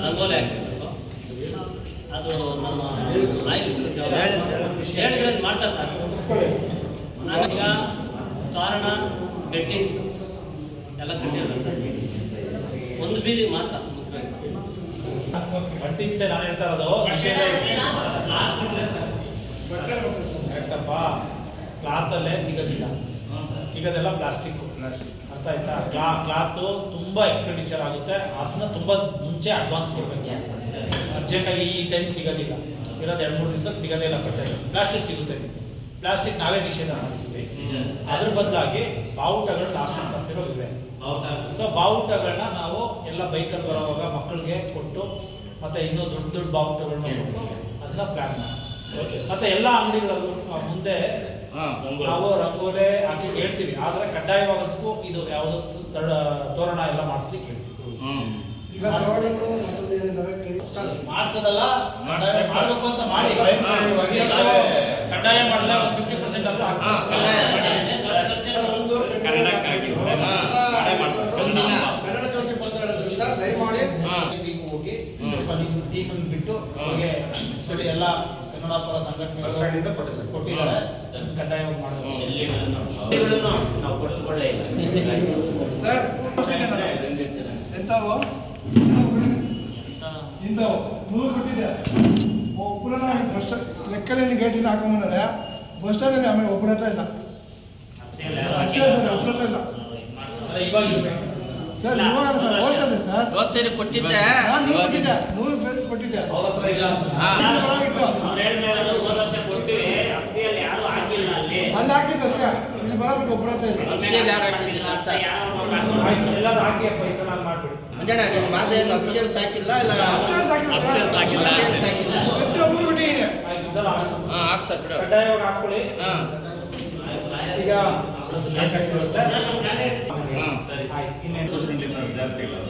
ರಂಗೋಲಿ ಹಾಕಿರ್ಬೇಕು ಅದು ನಮ್ಮ ಹೇಳಿದ್ರೆ ಮಾಡ್ತಾರೆ ಸರ್ ಕಾರಣ ಬೆಟ್ಟಿಂಗ್ಸ್ ಎಲ್ಲ ಕಟ್ಟಿರೋದು ಒಂದು ಬೀದಿ ಮಾತ್ರ ನಾನು ಹೇಳ್ತಾ ಇರೋದು ಕ್ಲಾತಲ್ಲೇ ಸಿಗೋದಿಲ್ಲ. ಸಿಗೋದೆಲ್ಲ ಪ್ಲಾಸ್ಟಿಕ್ ಅರ್ಥ ಆಯ್ತಾ ಕ್ಲಾ ಕ್ಲಾತು ತುಂಬಾ ಎಕ್ಸ್ಪೆಂಡಿಚರ್ ಆಗುತ್ತೆ. ಅದನ್ನ ತುಂಬಾ ಮುಂಚೆ ಅಡ್ವಾನ್ಸ್ ಕೊಡ್ಬೇಕು. ಅರ್ಜೆಂಟಾಗಿ ಈ ಟೈಮ್ ಸಿಗೋದಿಲ್ಲ. ಇರೋದು ಎರಡು ಮೂರು ದಿವಸ ಸಿಗೋದೇ ಇಲ್ಲ ಬಟ್ಟೆ. ಪ್ಲಾಸ್ಟಿಕ್ ಸಿಗುತ್ತೆ ಪ್ಲಾಸ್ಟಿಕ್ ನಾವೇ ನಿಷೇಧ ಮಾಡ್ತೀವಿ ಅದ್ರ ಬದಲಾಗಿ ಬಾವುಟಗಳು ಲಾಸ್ಟ್ ತರಿಸಿರೋದಿವೆ ಸೊ ಬಾವುಟಗಳನ್ನ ನಾವು ಎಲ್ಲ ಬೈಕಲ್ಲಿ ಬರೋವಾಗ ಮಕ್ಕಳಿಗೆ ಕೊಟ್ಟು ಮತ್ತೆ ಇನ್ನೂ ದೊಡ್ಡ ದೊಡ್ಡ ಬಾವುಟಗಳನ್ನ ಕೊಟ್ಟು ಅದನ್ನ ಪ್ಲಾನ್ ಮಾಡಿ. ಮತ್ತೆ ಎಲ್ಲ ಅಂಗಡಿಗಳಲ್ಲೂ ಮುಂದೆ ಹಾ. ನಾವು ರಂಗೋಲೆ ಹಾಕಿ ಹೇಳ್ತೀವಿ. ಆದ್ರೆ ಕಡ್ಡಾಯವಾಗೋದಕ್ಕೂ ಇದು ಯಾವುದೋ ತೋರಣ ಎಲ್ಲ ಮಾಡಿಸ್ಲಿಕ್ಕೆ ಹೇಳ್ತೀವಿ. ಮಾಡಿಸೋದಲ್ಲ. ಮಾಡಬೇಕು ಅಂತ ಮಾಡಿ. ಕಡ್ಡಾಯ ಮಾಡಲ್ಲ ಒಂದು ಫಿಫ್ಟಿ ಪರ್ಸೆಂಟ್ ಆದ್ರೂ ಹಾ, ಹಾಕ್ಬೇಕು. ಕಡ್ಡಾಯ ಮಾಡಿ. ಸರ್, ಒಂದು ಕನ್ನಡಕ್ಕಾಗಿ ಹಾ. ಮಾಡೇ ಮಾಡ್ತಾರೆ. ಒಂದಿನ ಕನ್ನಡ ಜ್ಯೋತಿ ಬರ್ತಾ ಇರೋದ್ರಿಂದ ದಯಮಾಡಿ ಹಾ. ಮೀಟಿಂಗ್ ಹೋಗಿ ಹ್ಮ್. ಸ್ವಲ್ಪ ನಿಮ್ಮ ಟೀಮ್ ಅನ್ನು ಬಿಟ್ಟು ಹಾ. ಅವ್ರಿಗೆ ಸರಿ ಎಲ್ಲ ಕನ್ನಡ ಪರ ಸಂಘಟನೆ ಕೊಟ್ಟಿದ್ದಾರೆ. ಕಡ್ಡಾಯವಾಗಿ ಮಾಡಬೇಕು ನಾವು ಕೊಡಿಸ್ಕೊಳ್ಳೇ ಇಲ್ಲ. ಸರ್ ಎಂತಾವು ಇಂಥವು. ನೂರು ಕೊಟ್ಟಿದೆ. ಒಬ್ಬರನ್ನ ಬಸ್ ಸ್ಟಾಂಡ್ ಲೆಕ್ಕದಲ್ಲಿ ಗೇಟಿನ ಹಾಕೊಂಬಂದ್ರೆ ಬಸ್ ಸ್ಟ್ಯಾಂಡಲ್ಲಿ ಆಮೇಲೆ ಒಬ್ಬರ ಹತ್ರ ಇಲ್ಲ. ಒಬ್ಬರ ಹತ್ರ ಇಲ್ಲ. ಇವಾಗ ಇರ್ಬೇಕು. ಸರ್ ಕೊಟ್ಟಿದ್ದೆ. ಅಲ್ಲಿ. ಹಾಕಿದ್ದು ಅಷ್ಟೇ. ಇಲ್ಲಿ ಬರೋಬಿಟ್ಟು ಒಬ್ಬರ ಅಫಿಷಿಯಲ್ ಯಾರು ಹಾಕಿದ್ದಿಲ್ಲ ಅಂತ. ಎಲ್ಲರೂ ಹಾಕಿ ಅಪ್ಪ ಈ ಸಲ ಮಾಡ್ಬಿಡಿ. ಮಂಜಣ್ಣ ನಿಮ್ಮ ಏನು ಅಫಿಷಿಯಲ್ಸ್ ಹಾಕಿಲ್ಲ ಇಲ್ಲ? Officials ಹಾಕಿಲ್ಲ ಸರ್. Officials ಹಾಕಿಲ್ಲ. ಪ್ರತಿಯೊಬ್ಬರು. ಹಾ ಹಾಕ್ಸ್ತಾರೆ ಬಿಡು. ಕಡ್ಡಾಯವಾಗಿ ಹಾಕೊಳ್ಳಿ ಹಾ. ಈಗ ಇಲ್ಲ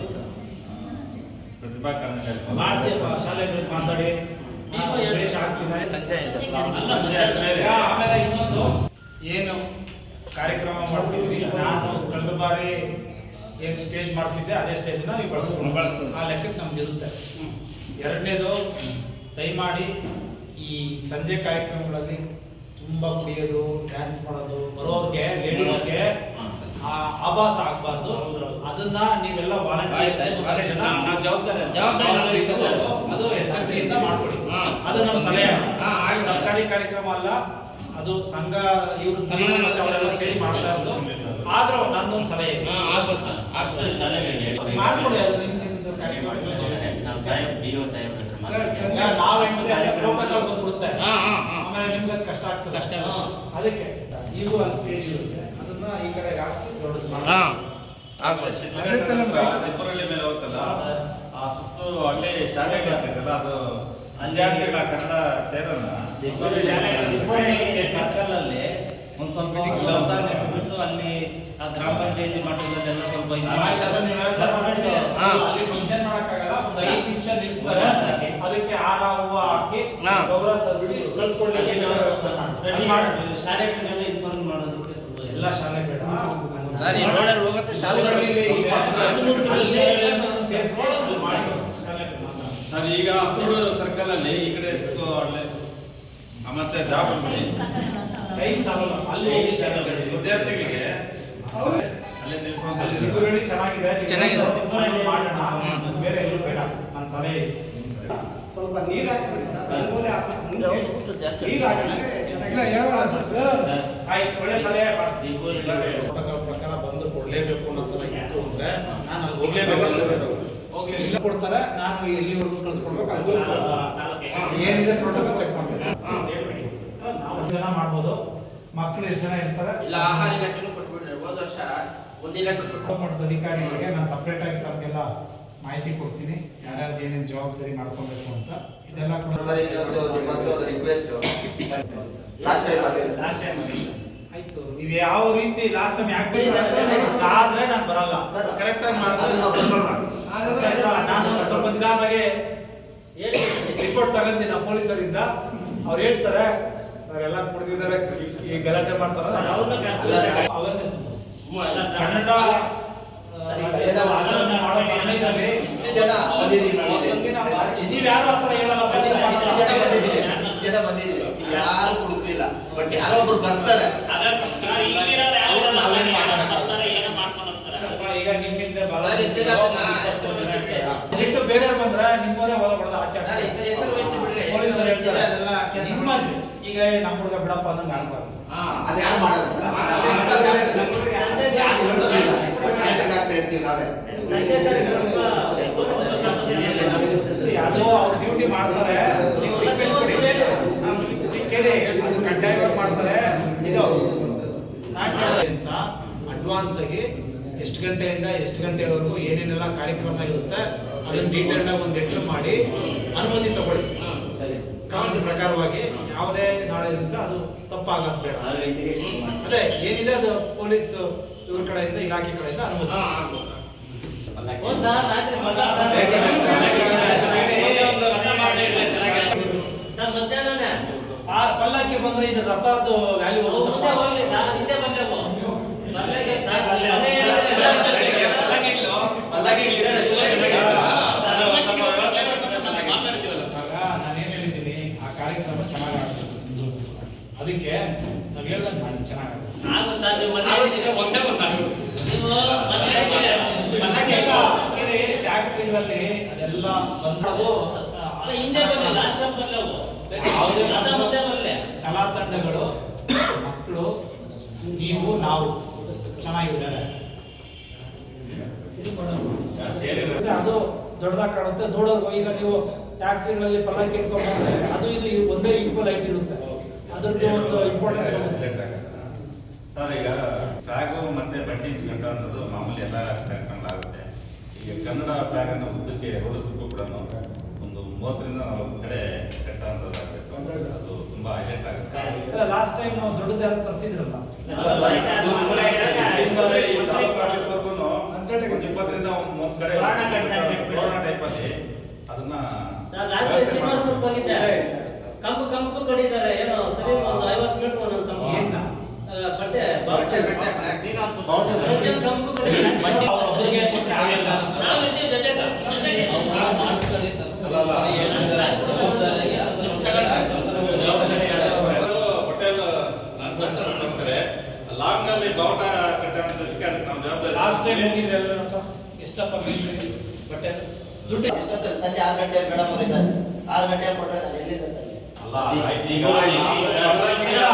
ಪ್ರತಿಭಾ ಕಾರಂಜಿ ಮಾತಾಡಿ ಆಮೇಲೆ ಇನ್ನೊಂದು ಏನು ಕಾರ್ಯಕ್ರಮ ಮಾಡ್ತೀವಿ? ನಾನು ಕಳೆದ ಬಾರಿ ಏನು ಸ್ಟೇಜ್ ಮಾಡಿಸಿದ್ದೆ ಅದೇ ಸ್ಟೇಜ್ನ ನೀವು ಬಳಸ್ಕೊಂಡು ಬಳಸ್ಕೊಂಡು. ಆ ಲೆಕ್ಕಕ್ಕೆ ನಮ್ಗೆ ಇರುತ್ತೆ. ಎರಡನೇದು ದಯಮಾಡಿ ಈ ಸಂಜೆ ಕಾರ್ಯಕ್ರಮಗಳಲ್ಲಿ ತುಂಬಾ ಕುಡಿಯೋದು ಡ್ಯಾನ್ಸ್ ಮಾಡೋದು ಬರೋರ್ಗೆ ಲೇಡೀಸ್ಗೆ ಆ ಆಭಾಸ ಆಗ್ಬಾರ್ದು. ಅದನ್ನ ನೀವೆಲ್ಲ ಅದು ಎಚ್ಚರಿಕೆಯಿಂದ ಮಾಡ್ಕೊಳ್ಳಿ ಅದು ನಮ್ಮ ಸಲಹೆ. ಸರ್ಕಾರಿ ಕಾರ್ಯಕ್ರಮ ಅಲ್ಲ. ಅದು ಸಂಘ ಇವರು ಅವರೆಲ್ಲ ಸೇರಿ ಮಾಡ್ತಾ ಇರೋದು. ಆದ್ರೂ ನಂದೊಂದು ಸಲಹೆ. ಮಾಡ್ಕೊಳ್ಳಿ ಅದು ನಿಮ್ ನಿಮ್ದು ಕಾರ್ಯಕ್ರಮ. ನಾವು ಪ್ರೋಟೋಕಾಲ್ ಬಂದ್ಬಿಡುತ್ತೆ. ನಿಮ್ಗೆ ಅದು ಕಷ್ಟ ಆಗ್ತದೆ. ಕಷ್ಟ ಅದಕ್ಕೆ ನೀವು ಒಂದು ಸ್ಟೇಜ್ ಇರುತ್ತೆ. ಅದನ್ನ ಈ ಕಡೆ ಹಾಕಿಸಿ ದೊಡ್ಡದು ಮಾಡಿ ಮೇಲೆ ಹೋಗುತ್ತಲ್ಲ ಆ ಸುತ್ತು ಹಳ್ಳಿ ಶಾಲೆಗಳು ಇರ್ತೈತಲ್ಲ ಅದು ವಿದ್ಯಾರ್ಥಿಗಳ ಕನ್ನಡ ಸೇರೋಣ. ದಿಬ್ಬೂರು ಸರ್ಕಲ್ ಅಲ್ಲಿ ಒಂದ್ ಸ್ವಲ್ಪ ನೆಲೆಸ್ಬಿಟ್ಟು ಅಲ್ಲಿ ಆ ಗ್ರಾಮ ಪಂಚಾಯತಿ ಮಟ್ಟದಲ್ಲೆಲ್ಲ ಸ್ವಲ್ಪ ಅದನ್ನ ನೀವು ವ್ಯವಸ್ಥೆ ಮಾಡಿ. ಹಾ. ಅಲ್ಲಿ ಫಂಕ್ಷನ್ ಮಾಡಕ್ಕಾಗಲ್ಲ. ಒಂದು ಐದು ನಿಮಿಷ ನಿಲ್ಲಿಸ್ತಾರೆ. ಅದಕ್ಕೆ ಆರ ಹೂವು ಹಾಕಿ. ಗೊಬ್ಬರ ಸಲ್ಲಿಸಿ ಕಳ್ಸ್ಕೊಡ್ಲಿಕ್ಕೆ. ಶಾಲೆಗಳನ್ನೆಲ್ಲ ಇನ್ಫಾರ್ಮ್ ಮಾಡೋದಕ್ಕೆ ಸ್ವಲ್ಪ ಎಲ್ಲ ಶಾಲೆ ಬೇಡ. ಸರ್ ಈ ರೋಡಲ್ಲಿ ಹೋಗುತ್ತೆ. ಶಾಲೆಗಳು ಊರಲ್ಲಿ ಈಗ ಅಲ್ಲಿ ಶಾಲೆಗಳನ್ನು ಮಾಡಿ. ಶಾಲೆ ಸರ್ ಈಗ ಹತ್ತೂರು ಸರ್ಕಲ್ ಅಲ್ಲಿ ಈ ಕಡೆ ಅಲ್ಲಿ ಮತ್ತೆ ಜಾಬ್ ಟೈಮ್ ಸಾಲಲ್ಲ. ಅಲ್ಲಿ ವಿದ್ಯಾರ್ಥಿಗಳಿಗೆ ಅಲ್ಲಿ ಚೆನ್ನಾಗಿದೆ. ಮಾಡೋಣ. ಬೇರೆ ಎಲ್ಲೂ ಬೇಡ. ನನ್ನ ಸಲಹೆ ಸ್ವಲ್ಪ ನೀರು ಹಾಕ್ಸ್ಬಿಡಿ ಸರ್. ರಂಗೋಲಿ ಹಾಕೋಕ್ ಮುಂಚೆ. ನೀರು ಹಾಕಿದ್ರೆ ಇಲ್ಲ ಹೇಳೋಣ ಸರ್. ಆಯ್ತು ಒಳ್ಳೆ ಸಲಹೆ ಮಾಡಿಸ್ತೀನಿ ಪ್ರಕಾರ ಬಂದು ಕೊಡ್ಲೇಬೇಕು ಅನ್ನೋ ತರ ಇತ್ತು ಅಂದ್ರೆ ನಾನು ಅಲ್ಲಿ ಹೋಗ್ಲೇಬೇಕು ಹೋಗ್ಲಿ ಇಲ್ಲ ಕೊಡ್ತಾರೆ. ನಾನು ಎಲ್ಲಿವರೆಗೂ ಕಳ್ಸ್ಕೊಡ್ಬೇಕು ಕಳ್ಸ್ಕೊಡ್ಬೇಕು. ಏನಿದೆ ಪ್ರೋಟೋಕಾಲ್ ಚೆಕ್ ಮಾಡ್ಬೇಕು. ನಾವು ಎಷ್ಟು ಜನ ಮಾಡ್ಬೋದು? ಮಕ್ಕಳು ಎಷ್ಟು ಜನ ಇರ್ತಾರೆ? ಇಲ್ಲ ಆಹಾರ ಇಲಾಖೆನೂ ಕೊಟ್ಬಿಡ್ರಿ. ಹೋದ ವರ್ಷ ಮಟ್ಟದ ಅಧಿಕಾರಿಗಳಿಗೆ ನಾನು ಸಪ್ರೇಟ್ ಆಗಿ ತಮಗೆಲ್ಲ ಮಾಹಿತಿ ಕೊಡ್ತೀನಿ. ಯಾರ್ಯಾರು ಏನೇನು ಜವಾಬ್ದಾರಿ ಮಾಡ್ಕೊಬೇಕು ಅಂತ. ಇದೆಲ್ಲ ರಿಕ್ವೆಸ್ಟ್ ಆಯ್ತು ನೀವು ಯಾವ ರೀತಿ ಲಾಸ್ಟ್ ಟೈಮ್ ಯಾಕೆ ಆದ್ರೆ ನಾನು ಬರಲ್ಲ. ಕರೆಕ್ಟ್ ಆಗಿ ಇಲ್ಲ, ನಾನು ಸ್ವಲ್ಪ ನಿಧಾನವಾಗಿ ರಿಪೋರ್ಟ್ ತಗೊಂಡಿನ ಪೊಲೀಸರಿಂದ. ಅವ್ರು ಹೇಳ್ತಾರೆ ಸರ್ ಎಲ್ಲ ಕುಡಿದಿದ್ದಾರೆ. ಈ ಗಲಾಟೆ ಮಾಡ್ತಾರೆ. ಅವೇರ್ನೆಸ್. ಕನ್ನಡ ಇಷ್ಟು ಜನ ಇಷ್ಟು ಜನ ಬಂದಿದ್ದೀವಿ. ಇಷ್ಟು ಜನ ಬಂದಿದ್ದೀವಿ. ಯಾರು ಕುಡುಕ್ಲಿಲ್ಲ. ಬಟ್ ಯಾರೋ ಒಬ್ರು ಬರ್ತಾರೆ. ನಿಮ್ಮಿಂದ. ದಯವಿಟ್ಟು ಬೇರೆಯವ್ರು ಬಂದ್ರ ನಿಮ್ಮವರೇ ಹೊರಬಾರ್ದು ಆಚೆ ಸರ್, ಈ ಸರಿ ಎಚ್ಚರ ವಹಿಸಿ ಬಿಡ್ರಿ. ಪೊಲೀಸರು ಎಚ್ಚರ ವಹಿಸಿದ್ರೆ ಹೇಳ್ತಾರೆ. ಅದೆಲ್ಲ ಕೆಲ್ಸ ನಿಮ್ಮ ಮಾಡ್ತೀವಿ. ಈಗ ನಮ್ಮ ಹುಡುಗ ಬಿಡಪ್ಪ ಅನ್ನಂಗೆ ಆಗ್ಬಾರ್ದು. ಅದು ಯಾರು ಮಾಡಲ್ಲ. ಅವ್ರ ಡ್ಯೂಟಿ ಮಾಡ್ತಾರೆ ನೀವು ರಿಕ್ವೆಸ್ಟ್ ಕೊಡಿ ಕಡ್ಡಾಯವಾಗಿ ಮಾಡ್ತಾರೆ ಇದು ಅಂತ ಅಡ್ವಾನ್ಸ್ ಆಗಿ ಎಷ್ಟು ಗಂಟೆಯಿಂದ ಎಷ್ಟು ಗಂಟೆವರೆಗೂ ಏನೇನೆಲ್ಲ ಕಾರ್ಯಕ್ರಮ ಇರುತ್ತೆ ಅದನ್ನ ಡೀಟೇಲ್ ಆಗಿ ಒಂದು ಲೆಟರ್ ಮಾಡಿ ಅನುಮತಿ ತಗೊಳ್ಳಿ ಕಾನೂನು ಪ್ರಕಾರವಾಗಿ ಯಾವುದೇ ನಾಳೆ ದಿವಸ ಅದು ತಪ್ಪಾಗತ್ತೆ. ಅದೇ, ಏನಿದೆ ಅದು ಪೊಲೀಸ್ ಇವ್ರ ಕಡೆಯಿಂದ ಇಲಾಖೆ ಕಡೆಯಿಂದ ಪಲ್ಲಕ್ಕಿ ಬಂದ್ರೆ ಇದು ರಥದ್ದು ವ್ಯಾಲ್ಯೂ ಆ ಕಾರ್ಯಕ್ರಮ ಚೆನ್ನಾಗಿ ಅದಕ್ಕೆ ನಾವ್ ಹೇಳ್ದಂಗೆ ಮಾಡಿ ಚೆನ್ನಾಗಿ ಆಗು ಸರ್ ನೀವು ಮಧ್ಯಾಹ್ನ ಒಂದೇ ನೀವು ಮಧ್ಯಾಹ್ನ ಟ್ಯಾಕ್ಟ್ರಿಗಳಲ್ಲಿ ಅದೆಲ್ಲ ಬಂದದು ಅಲ್ಲ ಹಿಂದೆ ಬರಲಿ ಲಾಸ್ಟ್ ಟೈಮ್ ಬರ್ಲೇವು ಅದ ಮುಂದೆ ಬರಲಿ ಕಲಾ ತಂಡಗಳು ಮಕ್ಕಳು ನೀವು ನಾವು ಚೆನ್ನಾಗಿದ್ದಾರೆ. ಅದು ದೊಡ್ಡದಾಗಿ ಕಾಣುತ್ತೆ. ಈಗ ನೀವು ಟ್ಯಾಕ್ಸಿಗಳಲ್ಲಿ ಪಲ್ಲಕ್ಕಿ ಇಟ್ಕೊಂಡು ಬಂದ್ರೆ ಅದು ಇದು ಒಂದೇ ಈಕ್ವಲ್ ಆಗಿ ಇರುತ್ತೆ. ಅದರದ್ದು ಒಂದು ಇಂಪಾರ್ಟೆನ್ಸ್ ಸರ್ ಈಗ ಫ್ಲಾಗು ಮತ್ತೆ ಬಟ್ಟಿ ಗಂಟ ಅನ್ನೋದು ಮಾಮೂಲಿ ಎಲ್ಲ ಕಾರ್ಯಕ್ರಮಗಳಾಗುತ್ತೆ ಈಗ ಕನ್ನಡ ಫ್ಲಾಗ್ ಅನ್ನು ಉದ್ದಕ್ಕೆ ಉದ್ದಕ್ಕೂ ಕೂಡ ಒಂದು ಮೂವತ್ತರಿಂದ ನಲವತ್ತು ಕಡೆ ಕಟ್ಟ ಅನ್ನೋದಾಗಬೇಕು ಅದು ತುಂಬಾ ಹೈಲೈಟ್ ಆಗುತ್ತೆ. ಲಾಸ್ಟ್ ಟೈಮ್ ನಾವು ದೊಡ್ಡದು ಯಾರು ತರಿಸಿದ್ರಲ್ಲ? ಇಪ್ಪತ್ತರಿಂದ ಒಂದು ಮೂವತ್ತು ಕಡೆ ಕೊರೋನಾ ಟೈಪಲ್ಲಿ ಅದನ್ನ ನಾನು ಕಂಬ ಕಂಬು ಕಡಿತಾರೆ ಏನೋ ಸರಿ ಒಂದು ಐವತ್ತು ಮೀಟರ್ ಒಂದೊಂದು ಕಂಬು. ಬಟ್ಟೆ ಬಟ್ಟೆ, ಬಟ್ಟೆ. ಕಂಬು ಅವ್ರ ಒಬ್ಬರಿಗೆ ಕೊಟ್ರೆ ಆಗಲ್ಲ. ನಾವು ಇದ್ದೀವಿ ಜೊತೆಗೆ ಜೊತೆಗೆ ಅದು ಹೋಟೆಲ್ ಮಾಡ್ತಾರೆ ಲಾಂಗ್ನಲ್ಲಿ ಬಾವುಟ ಕಟ್ಟ ಅಂತದಕ್ಕೆ ಅದಕ್ಕೆ ನಾವು ಹೋಗಿದ್ರೆ ಎಲ್ಲರೂ ಎಷ್ಟಪ್ಪ ಬಟ್ಟೆ ದುಡ್ಡು ಎಷ್ಟೊತ್ತು ಸಂಜೆ ಆರು ಗಂಟೆ ಮೇಡಮ್ ಅವ್ರು ಇದ್ದಾರೆ. ಆರು ಗಂಟೆ ಕೊಟ್ಟರೆ ನಾನು ಇಲ್ಲ,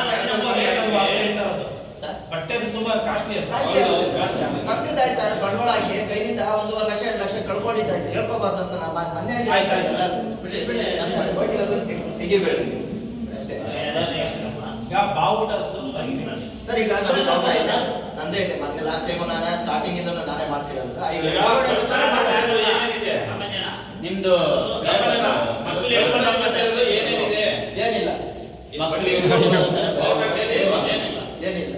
ಕಾರ್ಯಕ್ರಮ ತುಂಬಾ ಕಾಸ್ಟ್ಲಿ ಕಾಸ್ಟ್ಲಿ ಸರ್. ಖಂಡಿತ ಸರ್. ಬಂಡವಾಳ ಹಾಕಿ ಕೈನಿಂದ ಒಂದೂವರೆ ಲಕ್ಷ ಎರಡು ಲಕ್ಷ ಕಳ್ಕೊಂಡಿದ್ದಾಯ್ತು. ಹೇಳ್ಕೋಬಾರ್ದು ಅಂತ ನಮ್ಮ ಮನೆಯಲ್ಲಿ ತೆಗಿಬೇಡಿ. ಅಷ್ಟೇ. ಈಗ ಬಾವುಟ ಸರ್ ಈಗ ನಂದೇ ಇದೆ. ಮೊನ್ನೆ ಲಾಸ್ಟ್ ಟೈಮ್ ನಾನು ಸ್ಟಾರ್ಟಿಂಗ್ ಇಂದ ನಾನೇ ಮಾಡಿಸಿರೋದು. ನಿಮ್ದು ಏನಿಲ್ಲ? ಏನಿಲ್ಲ.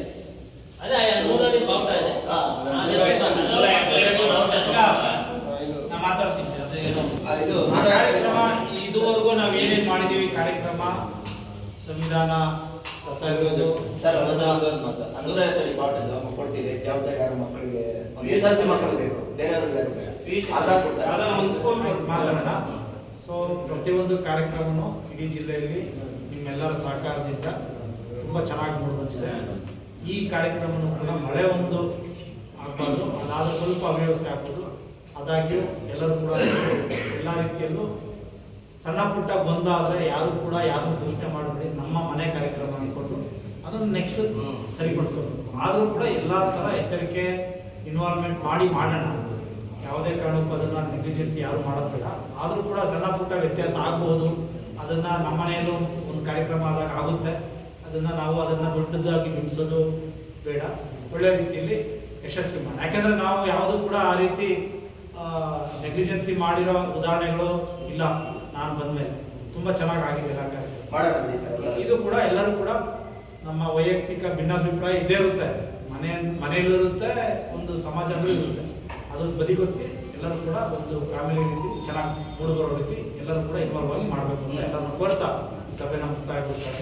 ಇದುವರೆಗೂ ನಾವು ಏನೇನ್ ಮಾಡಿದೀವಿ ಕಾರ್ಯಕ್ರಮ? ಸಂವಿಧಾನ ಸರ್ ಒಂದು ಒಂದು ಮಾತು. ಆ ನೂರ ಐವತ್ತು ಬಾವುಟದ್ದು ಕೊಡ್ತೀವಿ ಜವಾಬ್ದಾರಿ ಮಕ್ಕಳಿಗೆ ಒಂದು ಎಸ್ ಎಲ್ ಸಿ ಮಕ್ಕಳು ಬೇಕು ಬೇರೆಯವ್ರಿಗೆ ಯಾರು ಮಾತಾಡೋಣ. ಸೊ ಪ್ರತಿಯೊಂದು ಕಾರ್ಯಕ್ರಮನು ಇಡೀ ಜಿಲ್ಲೆಯಲ್ಲಿ ನಿಮ್ಮೆಲ್ಲರ ಸಹಕಾರದಿಂದ ತುಂಬ ಚೆನ್ನಾಗಿ ಮೂಡಿಬಂದಿದೆ ಈ ಕಾರ್ಯಕ್ರಮನೂ ಕೂಡ ಮಳೆ ಒಂದು ಆಗ್ಬಾರ್ದು. ಅದಾದ್ರೂ ಸ್ವಲ್ಪ ಅವ್ಯವಸ್ಥೆ ಆಗ್ಬೋದು. ಆದಾಗ್ಯೂ ಎಲ್ಲರೂ ಕೂಡ ಎಲ್ಲ ರೀತಿಯಲ್ಲೂ ಸಣ್ಣ ಪುಟ್ಟ ಬಂದಾದ್ರೆ ಯಾರು ಕೂಡ ಯಾರನ್ನು ದೂಷಣೆ ಮಾಡಬೇಡಿ ನಮ್ಮ ಮನೆ ಕಾರ್ಯಕ್ರಮ ಅದನ್ನು ನೆಕ್ಸ್ಟ್ ಸರಿಪಡಿಸ್ಕೋಬೇಕು. ಆದರೂ ಕೂಡ ಎಲ್ಲ ಥರ ಎಚ್ಚರಿಕೆ ಇನ್ವಾಲ್ವ್ಮೆಂಟ್ ಮಾಡಿ ಮಾಡೋಣ. ಯಾವುದೇ ಕಾರಣಕ್ಕೂ ಅದನ್ನ ನೆಗ್ಲಿಜೆನ್ಸಿ ಯಾರು ಮಾಡೋದಿಲ್ಲ. ಆದರೂ ಕೂಡ ಸಣ್ಣ ಪುಟ್ಟ ವ್ಯತ್ಯಾಸ ಆಗ್ಬೋದು. ಅದನ್ನ ನಮ್ಮ ಮನೆಯಲ್ಲೂ ಒಂದು ಕಾರ್ಯಕ್ರಮ ಆದಾಗ ಆಗುತ್ತೆ. ಅದನ್ನ ನಾವು ಅದನ್ನ ದೊಡ್ಡದಾಗಿ ಬಿಡಿಸೋದು ಬೇಡ. ಒಳ್ಳೆ ರೀತಿಯಲ್ಲಿ ಯಶಸ್ವಿ ಮಾಡೋಣ. ಯಾಕಂದ್ರೆ ನಾವು ಯಾವುದು ಕೂಡ ಆ ರೀತಿ ನೆಗ್ಲಿಜೆನ್ಸಿ ಮಾಡಿರೋ ಉದಾಹರಣೆಗಳು ಇಲ್ಲ. ನಾನು ಬಂದ ಮೇಲೆ ತುಂಬಾ ಚೆನ್ನಾಗಿ ಆಗಿದೆ ಇದು ಕೂಡ ಎಲ್ಲರೂ ಕೂಡ ನಮ್ಮ ವೈಯಕ್ತಿಕ ಭಿನ್ನಾಭಿಪ್ರಾಯ ಇದೇ ಇರುತ್ತೆ. ಮನೆ ಮನೆಯಲ್ಲೂ ಇರುತ್ತೆ ಒಂದು ಸಮಾಜನೂ ಇರುತ್ತೆ. ಅದ್ರ ಬದಿಗೊತ್ತಿ ಎಲ್ಲರೂ ಕೂಡ ಒಂದು ಫ್ಯಾಮಿಲಿ ರೀತಿ ಚೆನ್ನಾಗಿ ಮೂಡು ಎಲ್ಲರೂ ಕೂಡ ಇನ್ವಾಲ್ವ್ ಆಗಿ ಮಾಡಬೇಕು ಅಂತ ಎಲ್ಲರನ್ನು ಕೋರ್ತಾ ಈ ಸಭೆನ ಮುಕ್ತಾಯಗೊಳಿಸ್ತಾರೆ